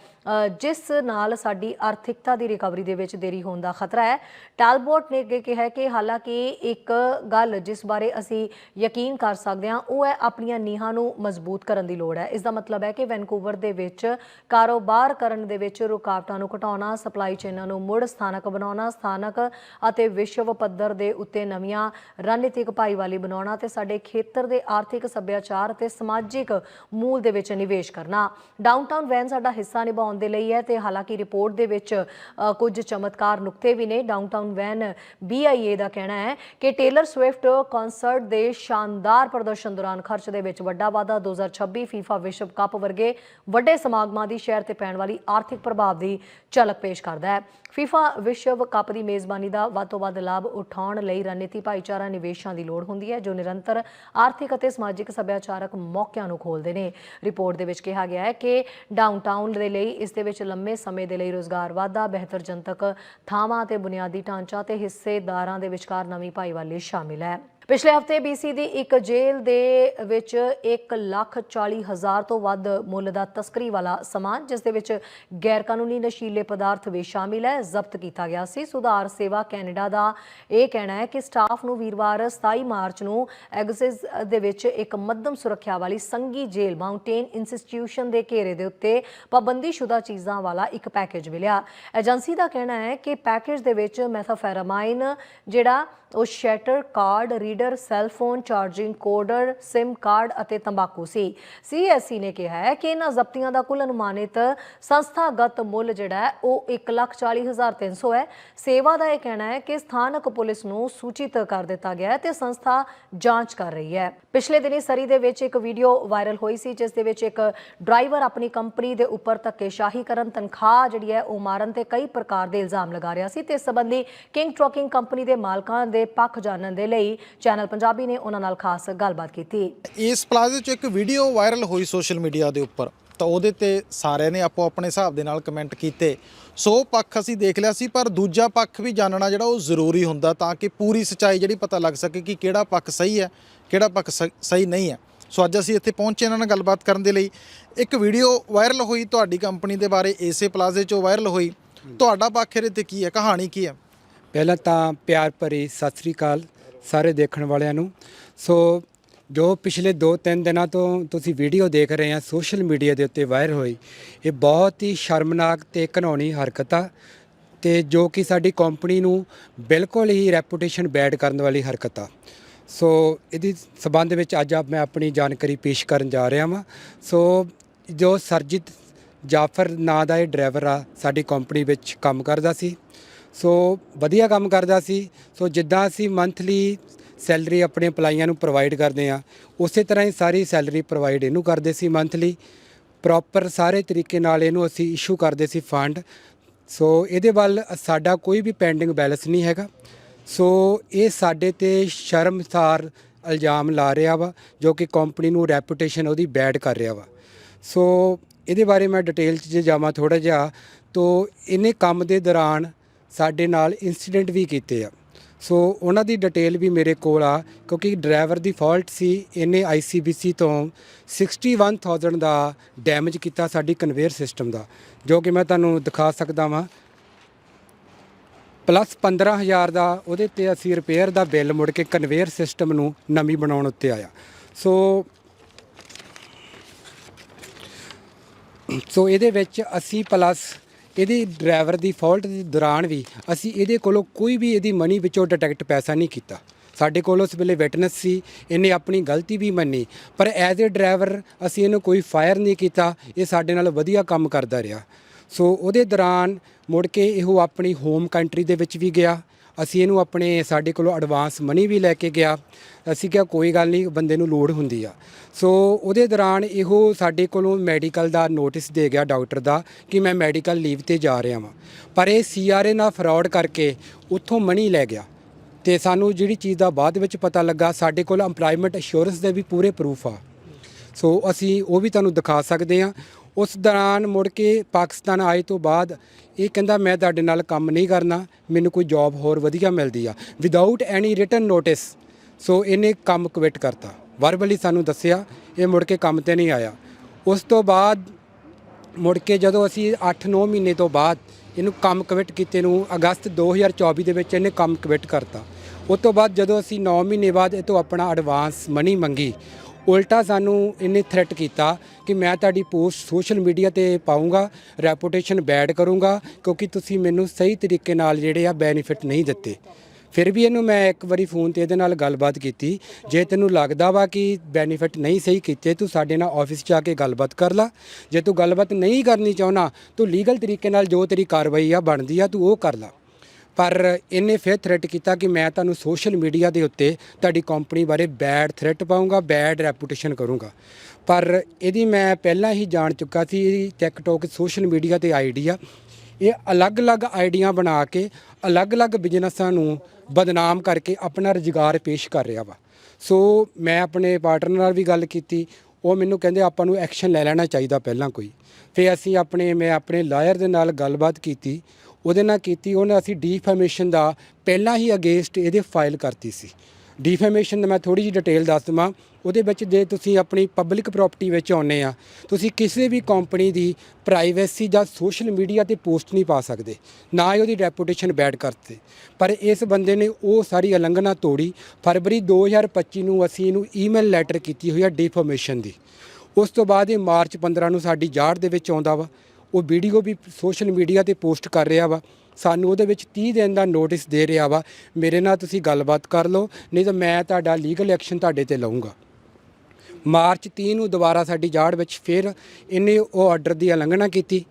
ਜਿਸ ਨਾਲ ਸਾਡੀ ਸਾਡੀ ਆਰਥਿਕਤਾ ਦੀ ਰਿਕਵਰੀ ਦੇ ਵਿੱਚ ਦੇਰੀ ਹੋਣ ਦਾ ਖਤਰਾ ਹੈ। ਟੈਲਬੋਟ ਨੇ ਅੱਗੇ ਕਿਹਾ ਕਿ ਹਾਲਾਂਕਿ ਇੱਕ ਗੱਲ ਜਿਸ ਬਾਰੇ ਅਸੀਂ ਯਕੀਨ ਕਰ ਸਕਦੇ ਹਾਂ, ਉਹ ਹੈ ਆਪਣੀਆਂ ਨੀਹਾਂ ਨੂੰ ਮਜ਼ਬੂਤ ਕਰਨ ਦੀ ਲੋੜ ਹੈ। ਇਸ ਦਾ ਮਤਲਬ ਹੈ ਕਿ ਵੈਨਕੂਵਰ ਦੇ ਵਿੱਚ ਕਾਰੋਬਾਰ ਕਰਨ ਦੇ ਵਿੱਚ ਰੁਕਾਵਟਾਂ ਨੂੰ ਘਟਾਉਣਾ, ਸਪਲਾਈ ਚੇਨਾਂ ਨੂੰ ਮੁੜ ਸਥਾਨਕ ਬਣਾਉਣਾ, ਸਥਾਨਕ ਅਤੇ ਵਿਸ਼ਵ ਪੱਧਰ ਦੇ ਉੱਤੇ ਨਵੀਆਂ ਰਣਨੀਤਿਕ ਭਾਈਵਾਲੀ ਬਣਾਉਣਾ ਤੇ ਸਾਡੇ ਖੇਤਰ ਦੇ ਆਰਥਿਕ ਸੱਭਿਆਚਾਰ ਅਤੇ ਸਮਾਜਿਕ ਮੂਲ ਦੇ ਵਿੱਚ ਨਿਵੇਸ਼ ਕਰਨਾ। ਡਾਊਨਟਾਊਨ ਵੈਨ ਸਾਡਾ ਹਿੱਸਾ ਨਿਭਾਉਣ ਦੇ ਲਈ ਹੈ ਤੇ ਹਾਲਾਂਕਿ ਰਿਪੋਰਟ ਦੇ ਵਿੱਚ ਕੁਝ ਚਮਤਕਾਰ ਨੁਕਤੇ ਵੀ ਨੇ। ਡਾਊਨਟਾਊਨ ਵੈਨ BIA ਦਾ ਕਹਿਣਾ ਹੈ ਕਿ ਟੇਲਰ ਸਵਿਫਟ ਕਨਸਰਟ ਦੇ ਸ਼ਾਨਦਾਰ ਪ੍ਰਦਰਸ਼ਨ ਦੌਰਾਨ ਖਰਚ ਦੇ ਵਿੱਚ ਵੱਡਾ ਵਾਧਾ। 2026 ਫੀਫਾ ਵਿਸ਼ਵ ਕੱਪ ਵਰਗੇ ਵੱਡੇ ਸਮਾਗਮਾਂ ਦੀ ਸ਼ਹਿਰ ਤੇ ਪੈਣ ਵਾਲੀ ਆਰਥਿਕ ਪ੍ਰਭਾਵ ਦੀ ਝਲਕ ਪੇਸ਼ ਕਰਦਾ ਹੈ। ਫੀਫਾ ਵਿਸ਼ਵ ਕੱਪ ਦੀ ਮੇਜ਼ਬਾਨੀ ਦਾ ਵੱਧ ਤੋਂ ਵੱਧ ਲਾਭ ਉਠਾਉਣ ਲਈ ਰਣਨੀਤੀ ਭਾਈਚਾਰਾ ਨਿਵੇਸ਼ਾਂ ਦੀ ਲੋੜ ਹੁੰਦੀ ਹੈ, ਜੋ ਨਿਰੰਤਰ ਆਰਥਿਕ ਅਤੇ ਸਮਾਜਿਕ ਸੱਭਿਆਚਾਰਕ ਮੌਕਿਆਂ ਨੂੰ ਖੋਲਦੇ ਨੇ। ਰਿਪੋਰਟ ਦੇ ਵਿੱਚ ਕਿਹਾ ਗਿਆ ਹੈ ਕਿ ਡਾਊਨਟਾਊਨ ਦੇ ਲਈ, ਇਸ ਦੇ ਵਿੱਚ ਲੰਮੇ ਸਮੇਂ ਦੇ ਲਈ ਰੋਜ਼ਗਾਰ ਵਾਧਾ, ਬਿਹਤਰ ਜਨਤਕ ਥਾਵਾਂ ਤੇ ਬੁਨਿਆਦੀ ਢਾਂਚਾ ਤੇ ਹਿੱਸੇਦਾਰਾਂ ਦੇ ਵਿਚਕਾਰ ਨਵੀਂ ਭਾਈਵਾਲੀ ਸ਼ਾਮਿਲ ਹੈ। ਪਿਛਲੇ ਹਫ਼ਤੇ BC ਦੀ ਇੱਕ ਜੇਲ੍ਹ ਦੇ ਵਿੱਚ 140000 ਤੋਂ ਵੱਧ ਮੁੱਲ ਦਾ ਤਸਕਰੀ ਵਾਲਾ ਸਮਾਨ, ਜਿਸ ਦੇ ਵਿੱਚ ਗੈਰ ਕਾਨੂੰਨੀ ਨਸ਼ੀਲੇ ਪਦਾਰਥ ਵੀ ਸ਼ਾਮਿਲ ਹੈ, ਜ਼ਬਤ ਕੀਤਾ ਗਿਆ ਸੀ। ਸੁਧਾਰ ਸੇਵਾ ਕੈਨੇਡਾ ਦਾ ਇਹ ਕਹਿਣਾ ਹੈ ਕਿ ਸਟਾਫ ਨੂੰ ਵੀਰਵਾਰ 27 ਮਾਰਚ ਨੂੰ ਐਗਜ਼ਿਸ ਦੇ ਵਿੱਚ ਇੱਕ ਮੱਧਮ ਸੁਰੱਖਿਆ ਵਾਲੀ ਸੰਘੀ ਜੇਲ੍ਹ ਮਾਊਂਟੇਨ ਇੰਸਟੀਟਿਊਸ਼ਨ ਦੇ ਘੇਰੇ ਦੇ ਉੱਤੇ ਪਾਬੰਦੀਸ਼ੁਦਾ ਚੀਜ਼ਾਂ ਵਾਲਾ ਇੱਕ ਪੈਕੇਜ ਮਿਲਿਆ। ਏਜੰਸੀ ਦਾ ਕਹਿਣਾ ਹੈ ਕਿ ਪੈਕੇਜ ਦੇ ਵਿੱਚ ਮੈਥਾਫੈਰਾਮਾਈਨ ਜਿਹੜਾ ਉਹ ਸ਼ੈਟਰ card, reader, cell phone, charging coder, SIM card ਅਤੇ ਤੰਬਾਕੂ ਸੀ। ਸੀਐਸਸੀ ਨੇ ਕਿਹਾ ਹੈ ਕਿ ਇਹਨਾਂ ਜ਼ਬਤੀਆਂ ਦਾ ਕੁੱਲ ਅਨੁਮਾਨਿਤ ਸੰਸਥਾਗਤ ਮੁੱਲ ਜਿਹੜਾ ਹੈ, ਉਹ 140300 ਹੈ। ਸੇਵਾ ਦਾ ਇਹ ਕਹਿਣਾ ਹੈ ਕਿ ਸਥਾਨਕ ਪੁਲਿਸ ਨੂੰ ਸੂਚਿਤ ਕਰ ਦਿੱਤਾ ਗਿਆ ਹੈ ਤੇ ਸੰਸਥਾ ਜਾਂਚ ਕਰ ਰਹੀ ਹੈ। ਪਿਛਲੇ ਦਿਨੀ ਸਰੀ ਦੇ ਵਿੱਚ ਇੱਕ ਵੀਡੀਓ ਵਾਇਰਲ ਹੋਈ ਸੀ, ਜਿਸ ਦੇ ਵਿੱਚ ਇੱਕ ਡਰਾਈਵਰ ਆਪਣੀ ਕੰਪਨੀ ਦੇ ਉੱਪਰ ਧੱਕੇਸ਼ਾਹੀ ਕਰਨ ਤਨਖਾਹ ਜਿਹੜੀ ਹੈ, ਉਹ ਮਾਰਨ ਤੇ ਕਈ ਪ੍ਰਕਾਰ ਦੇ ਇਲਜ਼ਾਮ ਲਗਾ ਰਿਹਾ ਸੀ। ਤੇ ਇਸ ਸੰਬੰਧੀ ਕਿੰਗ ਟਰੱਕਿੰਗ ਕੰਪਨੀ ਦੇ ਮਾਲਕਾਂ ਦੇ ਪੱਖ ਜਾਣਨ ਦੇ ਲਈ ਚੈਨਲ ਪੰਜਾਬੀ ਨੇ ਉਹਨਾਂ ਨਾਲ ਖਾਸ ਗੱਲਬਾਤ ਕੀਤੀ। ਇਸ ਪਲਾਜ਼ੇ 'ਚ ਇੱਕ ਵੀਡੀਓ ਵਾਇਰਲ ਹੋਈ ਸੋਸ਼ਲ ਮੀਡੀਆ ਦੇ ਉੱਪਰ। ਤਾਂ ਉਹਦੇ ਤੇ ਸਾਰਿਆਂ ਨੇ ਆਪੋ ਆਪਣੇ ਹਿਸਾਬ ਦੇ ਨਾਲ ਕਮੈਂਟ ਕੀਤੇ। ਸੋ ਪੱਖ ਅਸੀਂ ਦੇਖ ਲਿਆ ਸੀ, ਪਰ ਦੂਜਾ ਪੱਖ ਵੀ ਜਾਣਨਾ ਜਿਹੜਾ ਉਹ ਜ਼ਰੂਰੀ ਹੁੰਦਾ ਤਾਂ ਕਿ ਪੂਰੀ ਸਚਾਈ ਜਿਹੜੀ ਪਤਾ ਲੱਗ ਸਕੇ ਕਿ ਕਿਹੜਾ ਪੱਖ ਸਹੀ ਹੈ, ਕਿਹੜਾ ਪੱਖ ਸ- ਸਹੀ ਨਹੀਂ ਹੈ। ਸੋ ਅੱਜ ਅਸੀਂ ਇੱਥੇ ਪਹੁੰਚੇ ਇਹਨਾਂ ਨਾਲ ਗੱਲਬਾਤ ਕਰਨ ਦੇ ਲਈ। ਇੱਕ ਵੀਡੀਓ ਵਾਇਰਲ ਹੋਈ ਤੁਹਾਡੀ ਕੰਪਨੀ ਦੇ ਬਾਰੇ ਏਸੇ ਪਲਾਜ਼ੇ 'ਚੋਂ ਵਾਇਰਲ ਹੋਈ। ਤੁਹਾਡਾ ਪੱਖ ਇਹਦੇ ਤੇ ਕੀ ਹੈ, ਕਹਾਣੀ ਕੀ ਹੈ? ਪਹਿਲਾਂ ਤਾਂ ਪਿਆਰ ਭਰੀ ਸਤਿ ਸ੍ਰੀ ਅਕਾਲ ਸਾਰੇ ਦੇਖਣ ਵਾਲਿਆਂ ਨੂੰ। ਸੋ ਜੋ ਪਿਛਲੇ 2-3 ਦਿਨਾਂ ਤੋਂ ਤੁਸੀਂ ਵੀਡੀਓ ਦੇਖ ਰਹੇ ਆ, ਸੋਸ਼ਲ ਮੀਡੀਆ ਦੇ ਉੱਤੇ ਵਾਇਰਲ ਹੋਈ, ਇਹ ਬਹੁਤ ਹੀ ਸ਼ਰਮਨਾਕ ਤੇ ਘਿਨੌਣੀ ਹਰਕਤ ਆ ਤੇ ਜੋ ਕਿ ਸਾਡੀ ਕੰਪਨੀ ਨੂੰ ਬਿਲਕੁਲ ਹੀ ਰੈਪੂਟੇਸ਼ਨ ਬੈਡ ਕਰਨ ਵਾਲੀ ਹਰਕਤ ਆ। ਸੋ ਇਹਦੀ ਸਬੰਧ ਵਿੱਚ ਅੱਜ ਆਪ ਮੈਂ ਆਪਣੀ ਜਾਣਕਾਰੀ ਪੇਸ਼ ਕਰਨ ਜਾ ਰਿਹਾ ਹਾਂ ਸੋ ਜੋ ਸਰਜੀਤ ਜਾਫਰ ਨਾਂ ਦਾ ਇਹ ਡਰਾਈਵਰ ਆ, ਸਾਡੀ ਕੰਪਨੀ ਵਿੱਚ ਕੰਮ ਕਰਦਾ ਸੀ। ਸੋ ਵਧੀਆ ਕੰਮ ਕਰਦਾ ਸੀ। ਸੋ ਜਿੱਦਾਂ ਅਸੀਂ ਮੰਥਲੀ ਸੈਲਰੀ ਆਪਣੇ ਅਪਲਾਈਆਂ ਨੂੰ ਪ੍ਰੋਵਾਈਡ ਕਰਦੇ ਆ ਉਸੇ ਤਰ੍ਹਾਂ ਹੀ ਸਾਰੀ ਸੈਲਰੀ ਪ੍ਰੋਵਾਈਡ ਇਹਨੂੰ ਕਰਦੇ ਸੀ ਮੰਥਲੀ ਪ੍ਰੋਪਰ ਸਾਰੇ ਤਰੀਕੇ ਨਾਲ ਇਹਨੂੰ ਅਸੀਂ ਇਸ਼ੂ ਕਰਦੇ ਸੀ ਫੰਡ ਸੋ ਇਹਦੇ ਵੱਲ ਸਾਡਾ ਕੋਈ ਵੀ ਪੈਂਡਿੰਗ ਬੈਲੈਂਸ ਨਹੀਂ ਹੈਗਾ। ਸੋ ਇਹ ਸਾਡੇ ਤੇ ਸ਼ਰਮਸਾਰ ਇਲਜ਼ਾਮ ਲਾ ਰਿਹਾ ਵਾ, ਜੋ ਕਿ ਕੰਪਨੀ ਨੂੰ ਰੈਪੂਟੇਸ਼ਨ ਉਹਦੀ ਬੈਡ ਕਰ ਰਿਹਾ ਵਾ। ਸੋ ਇਹਦੇ ਬਾਰੇ ਮੈਂ ਡਿਟੇਲ 'ਚ ਜੇ ਜਾਵਾਂ ਥੋੜਾ ਜਿਹਾ, ਤੋ ਇਹਨੇ ਕੰਮ ਦੇ ਦੌਰਾਨ ਸਾਡੇ ਨਾਲ ਇਨਸੀਡੈਂਟ ਵੀ ਕੀਤੇ ਆ। ਸੋ ਉਹਨਾਂ ਦੀ ਡਿਟੇਲ ਵੀ ਮੇਰੇ ਕੋਲ ਆ, ਕਿਉਂਕਿ ਡਰਾਈਵਰ ਦੀ ਫਾਲਟ ਸੀ, ਇਹਨੇ ICBC ਤੋਂ 61000 ਦਾ ਡੈਮੇਜ ਕੀਤਾ ਸਾਡੀ ਕਨਵੇਅਰ ਸਿਸਟਮ ਦਾ, ਜੋ ਕਿ ਮੈਂ ਤੁਹਾਨੂੰ ਦਿਖਾ ਸਕਦਾ ਵਾਂ। ਪਲੱਸ 15000 ਦਾ, ਉਹਦੇ ਤੇ ਅਸੀਂ ਰਿਪੇਅਰ ਦਾ ਬਿੱਲ ਮੁੜ ਕੇ ਕਨਵੇਅਰ ਸਿਸਟਮ ਨੂੰ ਨਵੀਂ ਬਣਾਉਣ ਉੱਤੇ ਆਇਆ। ਸੋ ਸੋ ਇਹਦੇ ਵਿੱਚ ਅਸੀਂ ਪਲੱਸ ਇਹਦੇ ਡਰਾਈਵਰ ਦੀ ਫਾਲਟ ਦੇ ਦੌਰਾਨ ਵੀ ਅਸੀਂ ਇਹਦੇ ਕੋਲੋਂ ਕੋਈ ਵੀ ਇਹਦੀ ਮਨੀ ਵਿੱਚੋਂ ਡਿਟੈਕਟ ਪੈਸਾ ਨਹੀਂ ਕੀਤਾ। ਸਾਡੇ ਕੋਲ ਉਸ ਵੇਲੇ ਵਿਟਨੈਸ ਸੀ, ਇਹਨੇ ਆਪਣੀ ਗਲਤੀ ਵੀ ਮੰਨੀ, ਪਰ ਐਜ਼ ਅ ਡਰਾਈਵਰ ਅਸੀਂ ਇਹਨੂੰ ਕੋਈ ਫਾਇਰ ਨਹੀਂ ਕੀਤਾ, ਇਹ ਸਾਡੇ ਨਾਲ ਵਧੀਆ ਕੰਮ ਕਰਦਾ ਰਿਹਾ। ਸੋ ਉਹਦੇ ਦੌਰਾਨ ਮੁੜ ਕੇ ਇਹੋ ਆਪਣੀ ਹੋਮ ਕੰਟਰੀ ਦੇ ਵਿੱਚ ਵੀ ਗਿਆ ਅਸੀਂ ਇਹਨੂੰ ਆਪਣੇ ਸਾਡੇ ਕੋਲੋਂ ਐਡਵਾਂਸ ਮਨੀ ਵੀ ਲੈ ਕੇ ਗਿਆ। ਅਸੀਂ ਕਿਹਾ ਕੋਈ ਗੱਲ ਨਹੀਂ, ਬੰਦੇ ਨੂੰ ਲੋੜ ਹੁੰਦੀ ਆ। ਸੋ ਉਹਦੇ ਦੌਰਾਨ ਇਹੋ ਸਾਡੇ ਕੋਲੋਂ ਮੈਡੀਕਲ ਦਾ ਨੋਟਿਸ ਦੇ ਗਿਆ ਡਾਕਟਰ ਦਾ ਕਿ ਮੈਂ ਮੈਡੀਕਲ ਲੀਵ ਤੇ ਜਾ ਰਿਹਾ ਵਾਂ। ਪਰ ਇਹ ਸੀਆਰਏ ਨਾਲ ਫਰਾਡ ਕਰਕੇ ਉੱਥੋਂ ਮਨੀ ਲੈ ਗਿਆ। ਤੇ ਸਾਨੂੰ ਜਿਹੜੀ ਚੀਜ਼ ਦਾ ਬਾਅਦ ਵਿੱਚ ਪਤਾ ਲੱਗਾ, ਸਾਡੇ ਕੋਲ EMPLOYMENT ਅਸ਼ੋਰੈਂਸ ਦੇ ਵੀ ਪੂਰੇ ਪ੍ਰੂਫ ਆ। ਸੋ ਅਸੀਂ ਉਹ ਵੀ ਤੁਹਾਨੂੰ ਦਿਖਾ ਸਕਦੇ ਹਾਂ। ਉਸ ਦੌਰਾਨ ਮੁੜ ਕੇ ਪਾਕਿਸਤਾਨ ਆਏ ਤੋਂ ਬਾਅਦ ਇਹ ਕਹਿੰਦਾ, ਮੈਂ ਤੁਹਾਡੇ ਨਾਲ ਕੰਮ ਨਹੀਂ ਕਰਨਾ, ਮੈਨੂੰ ਕੋਈ ਜੌਬ ਹੋਰ ਵਧੀਆ ਮਿਲਦੀ ਆ। Without any written notice so ਇਹਨੇ ਕੰਮ ਕੁਇਟ ਕਰਤਾ। ਵਰਬਲੀ ਸਾਨੂੰ ਦੱਸਿਆ, ਇਹ ਮੁੜ ਕੇ ਕੰਮ ਤੇ ਨਹੀਂ ਆਇਆ। ਉਸ ਤੋਂ ਬਾਅਦ ਮੁੜ ਕੇ ਜਦੋਂ ਅਸੀਂ 8-9 ਮਹੀਨੇ ਤੋਂ ਬਾਅਦ ਇਹਨੂੰ ਕੰਮ ਕਵਿਟ ਕੀਤੇ ਨੂੰ, ਅਗਸਤ 2024 ਦੇ ਵਿੱਚ ਇਹਨੇ ਕੰਮ ਕਵਿਟ ਕਰਤਾ। ਉਸ ਤੋਂ ਬਾਅਦ ਜਦੋਂ ਅਸੀਂ 9 ਮਹੀਨੇ ਬਾਅਦ ਇਹ ਤੋਂ ਆਪਣਾ ਐਡਵਾਂਸ ਮਨੀ ਮੰਗੀ ਉਲਟਾ ਸਾਨੂੰ ਇਹਨੇ ਥ੍ਰੈਟ ਕੀਤਾ ਕਿ ਮੈਂ ਤੁਹਾਡੀ ਪੋਸਟ ਸੋਸ਼ਲ ਮੀਡੀਆ ਤੇ ਪਾਉਂਗਾ ਰੈਪੂਟੇਸ਼ਨ ਬੈਡ ਕਰੂੰਗਾ, ਕਿਉਂਕਿ ਤੁਸੀਂ ਮੈਨੂੰ ਸਹੀ ਤਰੀਕੇ ਨਾਲ ਜਿਹੜੇ ਆ ਬੈਨੀਫਿਟ ਨਹੀਂ ਦਿੱਤੇ। ਫਿਰ ਵੀ ਇਹਨੂੰ ਮੈਂ ਇੱਕ ਵਾਰੀ ਫੋਨ ਤੇ ਇਹਦੇ ਨਾਲ ਗੱਲਬਾਤ ਕੀਤੀ। ਜੇ ਤੈਨੂੰ ਲੱਗਦਾ ਵਾ ਕਿ ਬੈਨੀਫਿਟ ਨਹੀਂ ਸਹੀ ਕੀਤੇ, ਤੂੰ ਸਾਡੇ ਨਾਲ ਆਫਿਸ 'ਚ ਆ ਕੇ ਗੱਲਬਾਤ ਕਰ ਲੈ। ਜੇ ਤੂੰ ਗੱਲਬਾਤ ਨਹੀਂ ਕਰਨੀ ਚਾਹੁੰਦਾ, ਤੂੰ ਲੀਗਲ ਤਰੀਕੇ ਨਾਲ ਜੋ ਤੇਰੀ ਕਾਰਵਾਈ ਆ ਬਣਦੀ ਆ, ਤੂੰ ਉਹ ਕਰ ਲੈ। ਪਰ ਇਹਨੇ ਫਿਰ ਥ੍ਰੈਟ ਕੀਤਾ ਕਿ ਮੈਂ ਤੁਹਾਨੂੰ ਸੋਸ਼ਲ ਮੀਡੀਆ ਦੇ ਉੱਤੇ ਤੁਹਾਡੀ ਕੰਪਨੀ ਬਾਰੇ ਬੈਡ ਥ੍ਰੈਟ ਪਾਉਂਗਾ ਬੈਡ ਰੈਪੂਟੇਸ਼ਨ ਕਰੂੰਗਾ। ਪਰ ਇਹਦੀ ਮੈਂ ਪਹਿਲਾਂ ਹੀ ਜਾਣ ਚੁੱਕਾ ਸੀ, ਇਹਦੀ ਟਿਕਟੋਕ ਸੋਸ਼ਲ ਮੀਡੀਆ ਤੇ ਆਈਡੀ ਆ ਇਹ ਅਲੱਗ-ਅਲੱਗ ਆਈਡੀਆਂ ਬਣਾ ਕੇ ਅਲੱਗ-ਅਲੱਗ ਬਿਜ਼ਨਸਾਂ ਨੂੰ ਬਦਨਾਮ ਕਰਕੇ ਆਪਣਾ ਰੁਜ਼ਗਾਰ ਪੇਸ਼ ਕਰ ਰਿਹਾ ਵਾ। ਸੋ ਮੈਂ ਆਪਣੇ ਪਾਰਟਨਰ ਨਾਲ ਵੀ ਗੱਲ ਕੀਤੀ। ਉਹ ਮੈਨੂੰ ਕਹਿੰਦੇ, ਆਪਾਂ ਨੂੰ ਐਕਸ਼ਨ ਲੈ ਲੈਣਾ ਚਾਹੀਦਾ ਪਹਿਲਾਂ ਕੋਈ। ਫਿਰ ਅਸੀਂ ਆਪਣੇ, ਮੈਂ ਆਪਣੇ ਲਾਇਰ ਦੇ ਨਾਲ ਗੱਲਬਾਤ ਕੀਤੀ। ਉਹਦੇ ਨਾਲ ਕੀਤੀ, ਉਹਨੇ ਅਸੀਂ ਡੀਫੈਮੇਸ਼ਨ ਦਾ ਪਹਿਲਾਂ ਹੀ ਅਗੇਂਸਟ ਇਹਦੇ ਫਾਈਲ ਕਰਤੀ ਸੀ। ਡੀਫੈਮੇਸ਼ਨ ਦਾ ਮੈਂ ਥੋੜੀ ਜਿਹੀ ਡਿਟੇਲ ਦੱਸ ਦਵਾਂ। ਉਹਦੇ ਵਿੱਚ ਜੇ ਤੁਸੀਂ ਆਪਣੀ ਪਬਲਿਕ ਪ੍ਰਾਪਰਟੀ ਵਿੱਚ ਆਉਂਦੇ ਆ, ਤੁਸੀਂ ਕਿਸੇ ਵੀ ਕੰਪਨੀ ਦੀ ਪ੍ਰਾਈਵੇਸੀ ਜਾਂ ਸੋਸ਼ਲ ਮੀਡੀਆ ਤੇ ਪੋਸਟ ਨਹੀਂ ਪਾ ਸਕਦੇ। ਨਾ ਹੀ ਉਹਦੀ ਰੈਪੂਟੇਸ਼ਨ ਬੈਡ ਕਰਤੇ। ਪਰ ਇਸ ਬੰਦੇ ਨੇ ਉਹ ਸਾਰੀ ਉਲੰਘਣਾ ਤੋੜੀ। ਫਰਵਰੀ 2025 ਨੂੰ ਅਸੀਂ ਇਹਨੂੰ ਈਮੇਲ ਲੈਟਰ ਕੀਤੀ ਹੋਈ ਆ ਡੀਫੈਮੇਸ਼ਨ ਦੀ। ਉਸ ਤੋਂ ਬਾਅਦ ਇਹ ਮਾਰਚ 15 ਨੂੰ ਸਾਡੀ ਜਾੜ ਦੇ ਵਿੱਚ ਆਉਂਦਾ ਵਾ। ਉਹ ਵੀਡੀਓ ਵੀ ਸੋਸ਼ਲ ਮੀਡੀਆ ਤੇ ਪੋਸਟ ਕਰ ਰਿਹਾ ਵਾ। ਸਾਨੂੰ ਉਹਦੇ ਵਿੱਚ 30 ਦਿਨ ਦਾ ਨੋਟਿਸ ਦੇ ਰਿਹਾ ਵਾ। ਮੇਰੇ ਨਾਲ ਤੁਸੀਂ ਗੱਲਬਾਤ ਕਰ ਲਓ, ਨਹੀਂ ਤਾਂ ਮੈਂ ਤੁਹਾਡਾ ਲੀਗਲ ਐਕਸ਼ਨ ਤੁਹਾਡੇ ਤੇ ਲਵਾਂਗਾ ਮਾਰਚ 30 ਨੂੰ ਦੁਬਾਰਾ ਸਾਡੀ ਜਾੜ ਵਿੱਚ ਫਿਰ ਇਹਨੇ ਉਹ ਆਰਡਰ ਦੀ ਉਲੰਘਣਾ ਕੀਤੀ।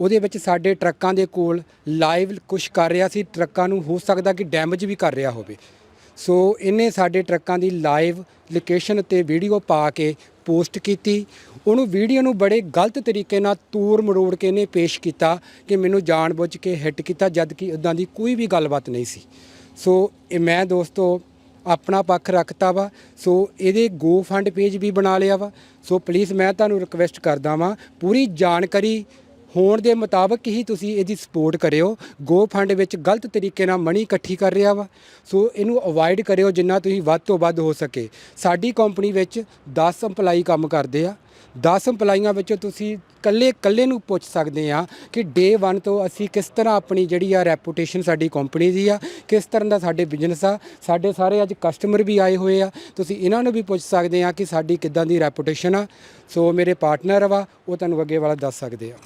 ਉਹਦੇ ਵਿੱਚ ਸਾਡੇ ਟਰੱਕਾਂ ਦੇ ਕੋਲ ਲਾਈਵ ਕੁਝ ਕਰ ਰਿਹਾ ਸੀ। ਟਰੱਕਾਂ ਨੂੰ ਹੋ ਸਕਦਾ ਕਿ ਡੈਮੇਜ ਵੀ ਕਰ ਰਿਹਾ ਹੋਵੇ। ਸੋ ਇਹਨੇ ਸਾਡੇ ਟਰੱਕਾਂ ਦੀ ਲਾਈਵ ਲੋਕੇਸ਼ਨ ਤੇ ਵੀਡੀਓ ਪਾ ਕੇ ਪੋਸਟ ਕੀਤੀ। ਉਹਨੂੰ ਵੀਡੀਓ ਨੂੰ ਬੜੇ ਗਲਤ ਤਰੀਕੇ ਨਾਲ ਤੂਰ ਮਰੋੜ ਕੇ ਇਹਨੇ ਪੇਸ਼ ਕੀਤਾ ਕਿ ਮੈਨੂੰ ਜਾਣਬੁੱਝ ਕੇ ਹਿੱਟ ਕੀਤਾ, ਜਦ ਕਿ ਉਦਾਂ ਦੀ ਕੋਈ ਵੀ ਗੱਲਬਾਤ ਨਹੀਂ ਸੀ। ਸੋ ਇਹ ਮੈਂ ਦੋਸਤੋ ਆਪਣਾ ਪੱਖ ਰੱਖਤਾ ਵਾ, ਸੋ ਇਹਦੇ ਗੋ ਫੰਡ ਪੇਜ ਵੀ ਬਣਾ ਲਿਆ ਵਾ। ਸੋ ਪਲੀਜ਼ ਮੈਂ ਤੁਹਾਨੂੰ ਰਿਕਵੈਸਟ ਕਰਦਾ ਵਾਂ, ਪੂਰੀ ਜਾਣਕਾਰੀ ਹੋਣ ਦੇ ਮੁਤਾਬਕ ਹੀ ਤੁਸੀਂ ਇਹਦੀ ਸਪੋਰਟ ਕਰਿਓ। ਗੋ ਫੰਡ ਵਿੱਚ ਗਲਤ ਤਰੀਕੇ ਨਾਲ ਮਣੀ ਇਕੱਠੀ ਕਰ ਰਿਹਾ ਵਾ। ਸੋ ਇਹਨੂੰ ਅਵੋਇਡ ਕਰਿਓ ਜਿੰਨਾ ਤੁਸੀਂ ਵੱਧ ਤੋਂ ਵੱਧ ਹੋ ਸਕੇ। ਸਾਡੀ ਕੰਪਨੀ ਵਿੱਚ 10 EMPLOYE ਕੰਮ ਕਰਦੇ ਆ। 10 ਇੰਪਲਾਈਆਂ ਵਿੱਚੋਂ ਤੁਸੀਂ ਕੱਲੇ ਕੱਲੇ ਨੂੰ ਪੁੱਛ ਸਕਦੇ ਆ ਕਿ ਡੇ 1 ਤੋਂ ਅਸੀਂ ਕਿਸ ਤਰ੍ਹਾਂ ਆਪਣੀ ਜਿਹੜੀ ਆ ਰੈਪੂਟੇਸ਼ਨ ਸਾਡੀ ਕੰਪਨੀ ਦੀ ਆ, ਕਿਸ ਤਰ੍ਹਾਂ ਦਾ ਸਾਡੇ ਬਿਜ਼ਨਸ ਆ, ਸਾਡੇ ਸਾਰੇ ਅੱਜ ਕਸਟਮਰ ਵੀ ਆਏ ਹੋਏ ਆ। ਤੁਸੀਂ ਇਹਨਾਂ ਨੂੰ ਵੀ ਪੁੱਛ ਸਕਦੇ ਆ ਕਿ ਸਾਡੀ ਕਿੱਦਾਂ ਦੀ ਰੈਪੂਟੇਸ਼ਨ ਆ। ਸੋ ਮੇਰੇ ਪਾਰਟਨਰ ਵਾ, ਉਹ ਤੁਹਾਨੂੰ ਅੱਗੇ ਵਾਲਾ ਦੱਸ ਸਕਦੇ ਆ।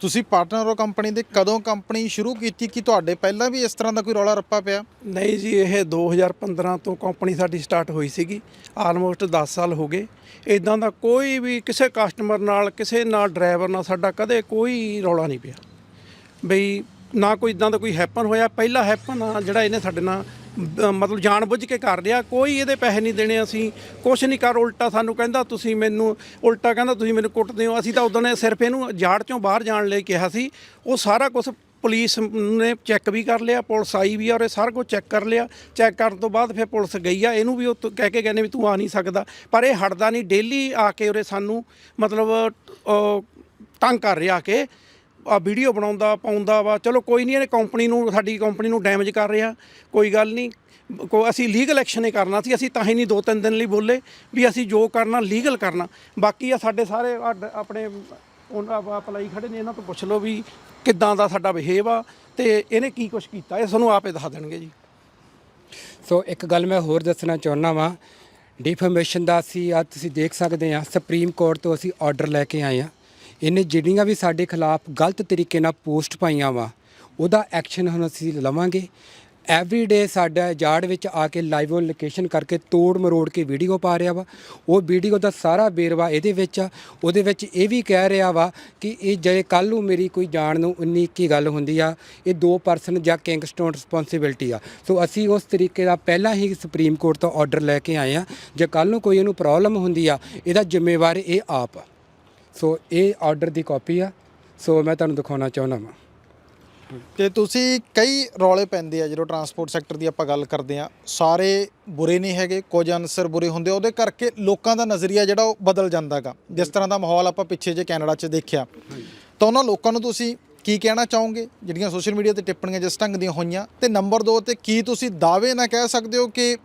ਤੁਸੀਂ ਪਾਰਟਨਰ ਹੋ ਕੰਪਨੀ ਦੇ, ਕਦੋਂ ਕੰਪਨੀ ਸ਼ੁਰੂ ਕੀਤੀ ਕਿ ਤੁਹਾਡੇ ਪਹਿਲਾਂ ਵੀ ਇਸ ਤਰ੍ਹਾਂ ਦਾ ਕੋਈ ਰੌਲਾ ਰੱਪਾ ਪਿਆ? ਨਹੀਂ ਜੀ, ਇਹ 2015 ਤੋਂ ਕੰਪਨੀ ਸਾਡੀ ਸਟਾਰਟ ਹੋਈ ਸੀਗੀ। ਆਲਮੋਸਟ 10 ਸਾਲ ਹੋ ਗਏ। ਇਦਾਂ ਦਾ ਕੋਈ ਵੀ ਕਿਸੇ ਕਸਟਮਰ ਨਾਲ, ਕਿਸੇ ਨਾਲ ਡਰਾਈਵਰ ਨਾਲ ਸਾਡਾ ਕਦੇ ਕੋਈ ਰੌਲਾ ਨਹੀਂ ਪਿਆ। ਬਈ ਨਾ ਕੋਈ ਇਦਾਂ ਦਾ ਕੋਈ ਹੈਪਨ ਹੋਇਆ। ਪਹਿਲਾ ਹੈਪਨ ਆ ਜਿਹੜਾ ਇਹਨੇ ਸਾਡੇ ਨਾਲ ਬ- ਮਤਲਬ ਜਾਣਬੁੱਝ ਕੇ ਕਰ ਰਿਹਾ ਕੋਈ ਇਹਦੇ ਪੈਸੇ ਨਹੀਂ ਦੇਣੇ ਅਸੀਂ ਕੁਛ ਨਹੀਂ ਕਰ ਉਲਟਾ ਸਾਨੂੰ ਕਹਿੰਦਾ ਤੁਸੀਂ ਮੈਨੂੰ ਉਲਟਾ ਕਹਿੰਦਾ ਤੁਸੀਂ ਮੈਨੂੰ ਕੁੱਟਦੇ ਹੋ। ਅਸੀਂ ਤਾਂ ਉਦੋਂ ਸਿਰਫ ਇਹਨੂੰ ਜਾੜ ਚੋਂ ਬਾਹਰ ਜਾਣ ਲਈ ਕਿਹਾ ਸੀ। ਉਹ ਸਾਰਾ ਕੁਝ ਪੁਲਿਸ ਨੇ ਚੈੱਕ ਵੀ ਕਰ ਲਿਆ ਪੁਲਿਸ ਆਈ ਵੀ ਆ ਔਰ ਇਹ ਸਾਰਾ ਕੁਝ ਚੈੱਕ ਕਰ ਲਿਆ। ਚੈੱਕ ਕਰਨ ਤੋਂ ਬਾਅਦ ਫਿਰ ਪੁਲਿਸ ਗਈ ਆ ਇਹਨੂੰ ਵੀ ਉਹ ਤੋਂ ਕਹਿ ਕੇ ਕਹਿੰਦੇ ਵੀ ਤੂੰ ਆ ਨਹੀਂ ਸਕਦਾ। ਪਰ ਇਹ ਹਟਦਾ ਨਹੀਂ ਡੇਲੀ ਆ ਕੇ ਉਰੇ ਸਾਨੂੰ ਮਤਲਬ ਅਹ, ਤੰਗ ਕਰ ਰਿਹਾ ਕਿ। ਵੀਡੀਓ ਬਣਾਉਂਦਾ, ਪਾਉਂਦਾ ਵਾ। ਚਲੋ ਕੋਈ ਨਹੀਂ, ਇਹਨੇ ਕੰਪਨੀ ਨੂੰ, ਸਾਡੀ ਕੰਪਨੀ ਨੂੰ ਡੈਮੇਜ ਕਰ ਰਿਹਾ। ਕੋਈ ਗੱਲ ਨਹੀਂ। ਕੋ ਅਸੀਂ ਲੀਗਲ ਐਕਸ਼ਨ ਹੀ ਕਰਨਾ ਸੀ। ਅਸੀਂ ਤਾਂ ਹੀ ਨਹੀਂ ਦੋ ਤਿੰਨ ਦਿਨ ਲਈ ਬੋਲੇ ਵੀ ਅਸੀਂ ਜੋ ਕਰਨਾ ਲੀਗਲ ਕਰਨਾ। ਬਾਕੀ ਆ ਸਾਡੇ ਸਾਰੇ ਆਹ ਆਪਣੇ ਉਹਨਾਂ ਅਪਲਾਈ ਖੜੇ ਨੇ, ਇਹਨਾਂ ਤੋਂ ਪੁੱਛ ਲਓ ਵੀ ਕਿੱਦਾਂ ਦਾ ਸਾਡਾ ਬਿਹੇਵ ਆ ਤੇ ਇਹਨੇ ਕੀ ਕੁਝ ਕੀਤਾ। ਇਹ ਸਾਨੂੰ ਆਪੇ ਦੱਸ ਦੇਣਗੇ ਜੀ। ਸੋ ਇੱਕ ਗੱਲ ਮੈਂ ਹੋਰ ਦੱਸਣਾ ਚਾਹੁੰਦਾ ਵਾਂ। ਡਿਫਰਮੇਸ਼ਨ ਦਾ ਅਸੀਂ ਅੱਜ ਤੁਸੀਂ ਦੇਖ ਸਕਦੇ ਆ ਸੁਪਰੀਮ ਕੋਰਟ ਤੋਂ ਅਸੀਂ ਆਰਡਰ ਲੈ ਕੇ ਆਏ ਆ। ਇਹਨੇ ਜਿਹੜੀਆਂ ਵੀ ਸਾਡੇ ਖਿਲਾਫ ਗਲਤ ਤਰੀਕੇ ਨਾਲ ਪੋਸਟ ਪਾਈਆਂ ਵਾ, ਉਹਦਾ ਐਕਸ਼ਨ ਹੁਣ ਅਸੀਂ ਲਵਾਂਗੇ। ਐਵਰੀ ਡੇ ਸਾਡਾ ਜਾੜ ਵਿੱਚ ਆ ਕੇ ਲਾਈਵ ਔਨ ਲੋਕੇਸ਼ਨ ਕਰਕੇ ਤੋੜ ਮਰੋੜ ਕੇ ਵੀਡੀਓ ਪਾ ਰਿਹਾ ਵਾ। ਉਹ ਵੀਡੀਓ ਦਾ ਸਾਰਾ ਬੇਰਵਾ ਇਹਦੇ ਵਿੱਚ ਆ। ਉਹਦੇ ਵਿੱਚ ਇਹ ਵੀ ਕਹਿ ਰਿਹਾ ਵਾ ਕਿ ਇਹ ਜੇ ਕੱਲ ਨੂੰ ਮੇਰੀ ਕੋਈ ਜਾਣ ਨੂੰ 19 21 ਗੱਲ ਹੁੰਦੀ ਆ, ਇਹ ਦੋ ਪਰਸਨ ਜਾਂ ਕਿੰਗਸਟੋਨ ਰਿਸਪੌਂਸਿਬਿਲਟੀ ਆ। ਸੋ ਅਸੀਂ ਉਸ ਤਰੀਕੇ ਦਾ ਪਹਿਲਾਂ ਹੀ ਸੁਪਰੀਮ ਕੋਰਟ ਤੋਂ ਆਰਡਰ ਲੈ ਕੇ ਆਏ ਆ। ਜੇ ਕੱਲ ਨੂੰ ਕੋਈ ਇਹਨੂੰ ਪ੍ਰੋਬਲਮ ਹੁੰਦੀ ਆ, ਇਹਦਾ ਜ਼ਿੰਮੇਵਾਰ ਇਹ ਆਪ ਆ। ਸੋ ਇਹ ਆਰਡਰ ਦੀ ਕਾਪੀ ਆ। ਸੋ ਮੈਂ ਤੁਹਾਨੂੰ ਦਿਖਾਉਣਾ ਚਾਹੁੰਦਾ ਵਾਂ। ਤੇ ਤੁਸੀਂ ਕਈ ਰੌਲੇ ਪੈਂਦੇ ਆ ਜਦੋਂ ਟਰਾਂਸਪੋਰਟ ਸੈਕਟਰ ਦੀ ਆਪਾਂ ਗੱਲ ਕਰਦੇ ਆ। ਸਾਰੇ ਬੁਰੇ ਨਹੀਂ ਹੈਗੇ, ਕੁਝ ਅਨਸਰ ਬੁਰੇ ਹੁੰਦੇ ਉਹਦੇ ਕਰਕੇ ਲੋਕਾਂ ਦਾ ਨਜ਼ਰੀਆ ਜਿਹੜਾ ਉਹ ਬਦਲ ਜਾਂਦਾਗਾ ਜਿਸ ਤਰ੍ਹਾਂ ਦਾ ਮਾਹੌਲ ਆਪਾਂ ਪਿੱਛੇ ਜੇ ਕੈਨੇਡਾ 'ਚ ਦੇਖਿਆ। ਤਾਂ ਉਹਨਾਂ ਲੋਕਾਂ ਨੂੰ ਤੁਸੀਂ ਕੀ ਕਹਿਣਾ ਚਾਹੋਗੇ? ਜਿਹੜੀਆਂ ਸੋਸ਼ਲ ਮੀਡੀਆ ਤੇ ਟਿੱਪਣੀਆਂ ਜਿਸ ਢੰਗ ਦੀਆਂ ਹੋਈਆਂ। ਤੇ ਨੰਬਰ 2 ਤੇ ਕੀ ਤੁਸੀਂ ਦਾਅਵੇ ਨਾ ਕਹਿ ਸਕਦੇ ਹੋ ਕਿ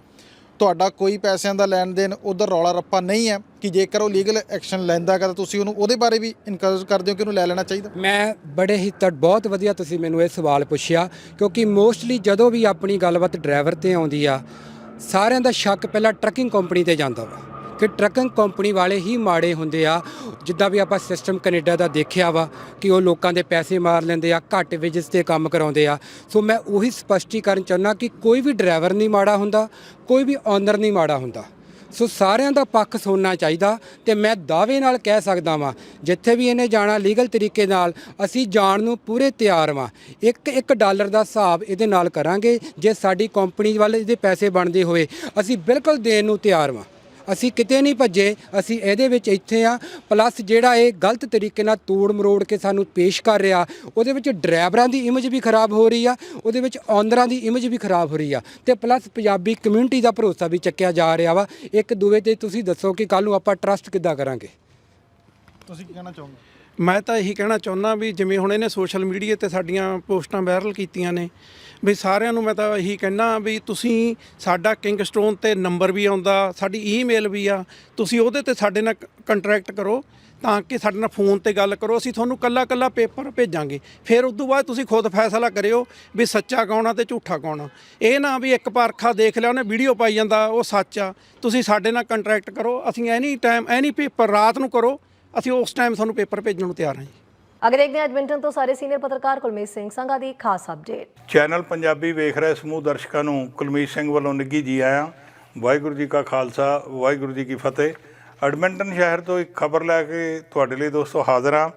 ਤੁਹਾਡਾ ਕੋਈ ਪੈਸਿਆਂ ਦਾ ਲੈਣ ਦੇਣ ਉਧਰ ਰੌਲਾ ਰੱਪਾ ਨਹੀਂ ਹੈ ਕਿ ਜੇਕਰ ਉਹ ਲੀਗਲ ਐਕਸ਼ਨ ਲੈਂਦਾ ਗਾ ਤਾਂ ਤੁਸੀਂ ਉਹਨੂੰ ਉਹਦੇ ਬਾਰੇ ਵੀ ਇਨਕਰੇਜ ਕਰਦੇ ਹੋ ਕਿ ਉਹਨੂੰ ਲੈ ਲੈਣਾ ਚਾਹੀਦਾ? ਮੈਂ ਬੜੇ ਹੀ ਤੜ ਬਹੁਤ ਵਧੀਆ ਤੁਸੀਂ ਮੈਨੂੰ ਇਹ ਸਵਾਲ ਪੁੱਛਿਆ, ਕਿਉਂਕਿ ਮੋਸਟਲੀ ਜਦੋਂ ਵੀ ਆਪਣੀ ਗੱਲਬਾਤ ਡਰਾਈਵਰ ਤੇ ਆਉਂਦੀ ਆ, ਸਾਰਿਆਂ ਦਾ ਸ਼ੱਕ ਪਹਿਲਾਂ ਟਰੱਕਿੰਗ ਕੰਪਨੀ ਤੇ ਜਾਂਦਾ ਵਾ। ਕਿ ਟਰੱਕਿੰਗ ਕੰਪਨੀ ਵਾਲੇ ਹੀ ਮਾੜੇ ਹੁੰਦੇ ਆ। ਜਿੱਦਾਂ ਵੀ ਆਪਾਂ ਸਿਸਟਮ ਕੈਨੇਡਾ ਦਾ ਦੇਖਿਆ ਵਾ ਕਿ ਉਹ ਲੋਕਾਂ ਦੇ ਪੈਸੇ ਮਾਰ ਲੈਂਦੇ ਆ, ਘੱਟ ਵੇਜਸ ਤੇ ਕੰਮ ਕਰਾਉਂਦੇ ਆ। ਸੋ ਮੈਂ ਉਹੀ ਸਪਸ਼ਟੀਕਰਨ ਚਾਹੁੰਦਾ ਕਿ ਕੋਈ ਵੀ ਡਰਾਈਵਰ ਨਹੀਂ ਮਾੜਾ ਹੁੰਦਾ, ਕੋਈ ਵੀ ਓਨਰ ਨਹੀਂ ਮਾੜਾ ਹੁੰਦਾ। ਸੋ ਸਾਰਿਆਂ ਦਾ ਪੱਖ ਸੁਣਨਾ ਚਾਹੀਦਾ ਤੇ ਮੈਂ ਦਾਅਵੇ ਨਾਲ ਕਹਿ ਸਕਦਾ ਵਾਂ, ਜਿੱਥੇ ਵੀ ਇਹਨੇ ਜਾਣਾ ਲੀਗਲ ਤਰੀਕੇ ਨਾਲ, ਅਸੀਂ ਜਾਣ ਨੂੰ ਪੂਰੇ ਤਿਆਰ ਵਾਂ। ਇੱਕ ਇੱਕ ਡਾਲਰ ਦਾ ਹਿਸਾਬ ਇਹਦੇ ਨਾਲ ਕਰਾਂਗੇ, ਜੇ ਸਾਡੀ ਕੰਪਨੀ ਵੱਲ ਇਹਦੇ ਪੈਸੇ ਬਣਦੇ ਹੋਏ, ਅਸੀਂ ਬਿਲਕੁਲ ਦੇਣ ਨੂੰ ਤਿਆਰ ਵਾਂ। ਅਸੀਂ ਕਿਤੇ ਨਹੀਂ ਭੱਜੇ ਅਸੀਂ ਇਹਦੇ ਵਿੱਚ ਇੱਥੇ ਆ। ਪਲੱਸ ਜਿਹੜਾ ਇਹ ਗਲਤ ਤਰੀਕੇ ਨਾਲ ਤੋੜ ਮਰੋੜ ਕੇ ਸਾਨੂੰ ਪੇਸ਼ ਕਰ ਰਿਹਾ ਉਹਦੇ ਵਿੱਚ ਡਰਾਈਵਰਾਂ ਦੀ ਇਮੇਜ ਵੀ ਖਰਾਬ ਹੋ ਰਹੀ ਆ ਉਹਦੇ ਵਿੱਚ ਓਨਰਾਂ ਦੀ ਇਮੇਜ ਵੀ ਖਰਾਬ ਹੋ ਰਹੀ ਆ। ਤੇ ਪਲੱਸ ਪੰਜਾਬੀ ਕਮਿਊਨਿਟੀ ਦਾ ਭਰੋਸਾ ਵੀ ਚੱਕਿਆ ਜਾ ਰਿਹਾ ਵਾ। ਇੱਕ ਦੂਏ ਤੇ ਤੁਸੀਂ ਦੱਸੋ ਕਿ ਕੱਲ ਨੂੰ ਆਪਾਂ ਟਰਸਟ ਕਿੱਦਾਂ ਕਰਾਂਗੇ? ਤੁਸੀਂ ਕੀ ਕਹਿਣਾ ਚਾਹੋਗੇ? ਮੈਂ ਤਾਂ ਇਹੀ ਕਹਿਣਾ ਚਾਹੁੰਦਾ ਵੀ ਜਿਵੇਂ ਹੁਣ ਇਹਨੇ ਸੋਸ਼ਲ ਮੀਡੀਆ ਤੇ ਸਾਡੀਆਂ ਪੋਸਟਾਂ ਵਾਇਰਲ ਕੀਤੀਆਂ ਨੇ ਵੀ ਸਾਰਿਆਂ ਨੂੰ ਮੈਂ ਤਾਂ ਇਹੀ ਕਹਿਣਾ ਵੀ ਤੁਸੀਂ ਸਾਡਾ ਕਿੰਗਸਟੋਨ ਤੇ ਨੰਬਰ ਵੀ ਆਉਂਦਾ, ਸਾਡੀ ਈਮੇਲ ਵੀ ਆ, ਤੁਸੀਂ ਉਹਦੇ ਤੇ ਸਾਡੇ ਨਾਲ ਕੰਟਰੈਕਟ ਕਰੋ ਤਾਂ ਕਿ ਸਾਡੇ ਨਾਲ ਫੋਨ ਤੇ ਗੱਲ ਕਰੋ, ਅਸੀਂ ਤੁਹਾਨੂੰ ਕੱਲਾ ਕੱਲਾ ਪੇਪਰ ਭੇਜਾਂਗੇ। ਫਿਰ ਉਸ ਤੋਂ ਬਾਅਦ ਤੁਸੀਂ ਖੁਦ ਫੈਸਲਾ ਕਰਿਓ ਵੀ ਸੱਚਾ ਕੌਣ ਆ ਤੇ ਝੂਠਾ ਕੌਣ ਆ। ਇਹ ਨਾ ਵੀ ਇੱਕ ਪਰਖਾ ਦੇਖ ਲਿਆ, ਉਹਨੇ ਵੀਡੀਓ ਪਾਈ ਜਾਂਦਾ, ਉਹ ਸੱਚ ਆ। ਤੁਸੀਂ ਸਾਡੇ ਨਾਲ ਕੰਟਰੈਕਟ ਕਰੋ, ਅਸੀਂ ਐਨੀ ਟਾਈਮ ਐਨੀ ਪੇਪਰ ਰਾਤ ਨੂੰ ਕਰੋ, ਅਸੀਂ ਉਸ ਟਾਈਮ ਤੁਹਾਨੂੰ ਪੇਪਰ ਭੇਜਣ ਨੂੰ ਤਿਆਰ ਹਾਂ ਜੀ। ਅਗਰ ਦੇਖਦੇ ਹਾਂ ਐਡਮਿੰਟਨ ਤੋਂ ਸਾਰੇ ਸੀਨੀਅਰ ਪੱਤਰਕਾਰ ਕੁਲਮੀਤ ਸਿੰਘ ਸੰਘਾ ਦੀ ਖਾਸ ਅਪਡੇਟ ਚੈਨਲ ਪੰਜਾਬੀ ਵੇਖ ਰਹੇ ਸਮੂਹ ਦਰਸ਼ਕਾਂ ਨੂੰ। ਕੁਲਮੀਤ ਸਿੰਘ ਵੱਲੋਂ ਨਿੱਘੀ ਜੀ ਆਇਆਂ। ਵਾਹਿਗੁਰੂ ਜੀ ਕਾ ਖਾਲਸਾ, ਵਾਹਿਗੁਰੂ ਜੀ ਕੀ ਫਤਿਹ। ਐਡਮਿੰਟਨ ਸ਼ਹਿਰ ਤੋਂ ਇੱਕ ਖਬਰ ਲੈ ਕੇ ਤੁਹਾਡੇ ਲਈ ਦੋਸਤੋ ਹਾਜ਼ਰ ਹਾਂ।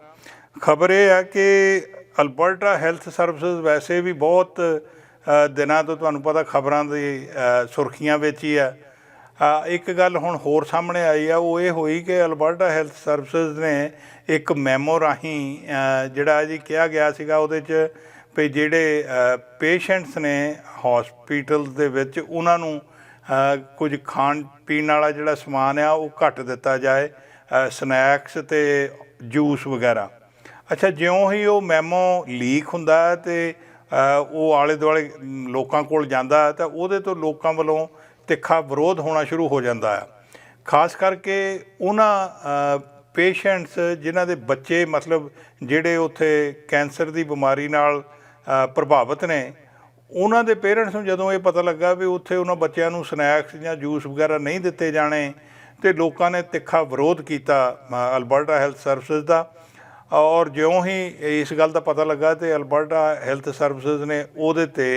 ਖਬਰ ਇਹ ਹੈ ਕਿ ਅਲਬਰਟਾ ਹੈਲਥ ਸਰਵਿਸਿਜ਼ ਵੈਸੇ ਵੀ ਬਹੁਤ ਦਿਨਾਂ ਤੋਂ ਤੁਹਾਨੂੰ ਪਤਾ ਖਬਰਾਂ ਦੀ ਸੁਰਖੀਆਂ ਵਿੱਚ ਹੀ ਹੈ। ਇੱਕ ਗੱਲ ਹੁਣ ਹੋਰ ਸਾਹਮਣੇ ਆਈ ਆ, ਉਹ ਇਹ ਹੋਈ ਕਿ ਅਲਬਰਟਾ ਹੈਲਥ ਸਰਵਿਸਿਜ਼ ਨੇ ਇੱਕ ਮੈਮੋ ਰਾਹੀਂ ਜਿਹੜਾ ਜੀ ਕਿਹਾ ਗਿਆ ਸੀਗਾ, ਉਹਦੇ 'ਚ ਵੀ ਜਿਹੜੇ ਪੇਸ਼ੈਂਟਸ ਨੇ ਹਸਪੀਟਲ ਦੇ ਵਿੱਚ, ਉਹਨਾਂ ਨੂੰ ਕੁਝ ਖਾਣ ਪੀਣ ਵਾਲਾ ਜਿਹੜਾ ਸਮਾਨ ਆ, ਉਹ ਘੱਟ ਦਿੱਤਾ ਜਾਏ ਸਨੈਕਸ ਤੇ ਜੂਸ ਵਗੈਰਾ। ਅੱਛਾ, ਜਿਉਂ ਹੀ ਉਹ ਮੈਮੋ ਲੀਕ ਹੁੰਦਾ ਹੈ ਤੇ ਉਹ ਆਲੇ ਦੁਆਲੇ ਲੋਕਾਂ ਕੋਲ ਜਾਂਦਾ, ਤਾਂ ਉਹਦੇ ਤੋਂ ਲੋਕਾਂ ਵੱਲੋਂ ਤਿੱਖਾ ਵਿਰੋਧ ਹੋਣਾ ਸ਼ੁਰੂ ਹੋ ਜਾਂਦਾ ਆ। ਖਾਸ ਕਰਕੇ ਉਹਨਾਂ ਪੇਸ਼ੈਂਟਸ ਜਿਨ੍ਹਾਂ ਦੇ ਬੱਚੇ ਮਤਲਬ ਜਿਹੜੇ ਉੱਥੇ ਕੈਂਸਰ ਦੀ ਬਿਮਾਰੀ ਨਾਲ ਪ੍ਰਭਾਵਿਤ ਨੇ, ਉਹਨਾਂ ਦੇ ਪੇਰੈਂਟਸ ਨੂੰ ਜਦੋਂ ਇਹ ਪਤਾ ਲੱਗਾ ਵੀ ਉੱਥੇ ਉਹਨਾਂ ਬੱਚਿਆਂ ਨੂੰ ਸਨੈਕਸ ਜਾਂ ਜੂਸ ਵਗੈਰਾ ਨਹੀਂ ਦਿੱਤੇ ਜਾਣੇ, ਤੇ ਲੋਕਾਂ ਨੇ ਤਿੱਖਾ ਵਿਰੋਧ ਕੀਤਾ ਅਲਬਰਟਾ ਹੈਲਥ ਸਰਵਿਸਿਜ਼ ਦਾ। ਔਰ ਜਿਉਂ ਹੀ ਇਸ ਗੱਲ ਦਾ ਪਤਾ ਲੱਗਾ ਤੇ ਅਲਬਰਟਾ ਹੈਲਥ ਸਰਵਿਸਿਜ਼ ਨੇ ਉਹਦੇ ਤੇ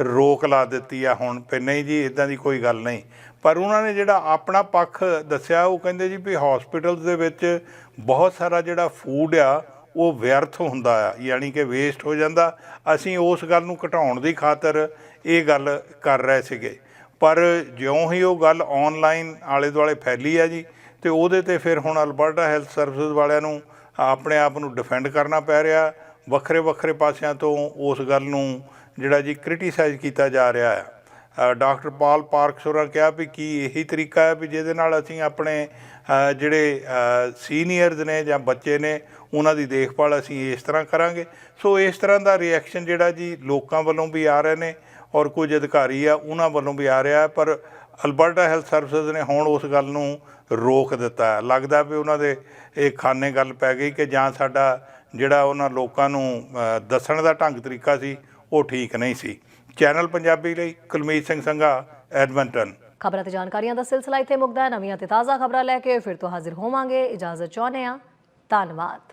ਰੋਕ ਲਾ ਦਿੱਤੀ ਆ ਹੁਣ ਵੀ ਨਹੀਂ ਜੀ ਇਦਾਂ ਦੀ ਕੋਈ ਗੱਲ ਨਹੀਂ। ਪਰ ਉਹਨਾਂ ਨੇ ਜਿਹੜਾ ਆਪਣਾ ਪੱਖ ਦੱਸਿਆ, ਉਹ ਕਹਿੰਦੇ ਜੀ ਵੀ ਹਸਪੀਟਲਸ ਦੇ ਵਿੱਚ ਬਹੁਤ ਸਾਰਾ ਜਿਹੜਾ ਫੂਡ ਆ, ਉਹ ਵਿਅਰਥ ਹੁੰਦਾ ਆ, ਯਾਨੀ ਕਿ ਵੇਸਟ ਹੋ ਜਾਂਦਾ। ਅਸੀਂ ਉਸ ਗੱਲ ਨੂੰ ਘਟਾਉਣ ਦੀ ਖਾਤਰ ਇਹ ਗੱਲ ਕਰ ਰਹੇ ਸੀਗੇ। ਪਰ ਜਿਉਂ ਹੀ ਉਹ ਗੱਲ ਆਨਲਾਈਨ ਆਲੇ ਦੁਆਲੇ ਫੈਲੀ ਆ ਜੀ, ਤੇ ਉਹਦੇ ਤੇ ਫਿਰ ਹੁਣ ਅਲਬਰਟਾ ਹੈਲਥ ਸਰਵਿਸਿਜ਼ ਵਾਲਿਆਂ ਨੂੰ ਆਪਣੇ ਆਪ ਨੂੰ ਡਿਫੈਂਡ ਕਰਨਾ ਪੈ ਰਿਹਾ। ਵੱਖਰੇ ਵੱਖਰੇ ਪਾਸਿਆਂ ਤੋਂ ਉਸ ਗੱਲ ਨੂੰ ਜਿਹੜਾ ਜੀ ਕ੍ਰਿਟੀਸਾਈਜ਼ ਕੀਤਾ ਜਾ ਰਿਹਾ ਹੈ। ਡਾਕਟਰ ਪਾਲ ਪਾਰਕਸ ਹੋਰਾਂ ਕਿਹਾ ਵੀ ਕੀ ਇਹੀ ਤਰੀਕਾ ਹੈ ਵੀ ਜਿਹਦੇ ਨਾਲ ਅਸੀਂ ਆਪਣੇ ਜਿਹੜੇ ਸੀਨੀਅਰਸ ਨੇ ਜਾਂ ਬੱਚੇ ਨੇ, ਉਹਨਾਂ ਦੀ ਦੇਖਭਾਲ ਅਸੀਂ ਇਸ ਤਰ੍ਹਾਂ ਕਰਾਂਗੇ। ਸੋ ਇਸ ਤਰ੍ਹਾਂ ਦਾ ਰਿਐਕਸ਼ਨ ਜਿਹੜਾ ਜੀ ਲੋਕਾਂ ਵੱਲੋਂ ਵੀ ਆ ਰਹੇ ਨੇ ਔਰ ਕੁਝ ਅਧਿਕਾਰੀ ਆ, ਉਹਨਾਂ ਵੱਲੋਂ ਵੀ ਆ ਰਿਹਾ ਪਰ ਅਲਬਰਟਾ ਹੈਲਥ ਸਰਵਿਸਿਜ਼ ਨੇ ਹੁਣ ਉਸ ਗੱਲ ਨੂੰ ਰੋਕ ਦਿੱਤਾ ਲੱਗਦਾ ਵੀ ਉਹਨਾਂ ਦੇ ਇਹ ਖਾਨੇ ਗੱਲ ਪੈ ਗਈ ਕਿ ਜਾਂ ਸਾਡਾ ਜਿਹੜਾ ਉਹਨਾਂ ਲੋਕਾਂ ਨੂੰ ਦੱਸਣ ਦਾ ਢੰਗ ਤਰੀਕਾ ਸੀ ਉਹ ਠੀਕ ਨਹੀਂ ਸੀ। ਚੈਨਲ ਪੰਜਾਬੀ ਲਈ ਕੁਲਮੀਤ ਸਿੰਘ ਸੰਘਾ ਐਡਮੰਟਨ ਖਬਰਾਂ ਤੇ ਜਾਣਕਾਰੀਆਂ ਦਾ ਸਿਲਸਿਲਾ ਇੱਥੇ ਮੁਕਦਾ ਹੈ। ਨਵੀਆਂ ਤੇ ਤਾਜ਼ਾ ਖਬਰਾਂ ਲੈ ਕੇ ਫਿਰ ਤੋਂ ਹਾਜ਼ਰ ਹੋਵਾਂਗੇ। ਇਜਾਜ਼ਤ ਚਾਹੁੰਦੇ ਹਾਂ। ਧੰਨਵਾਦ।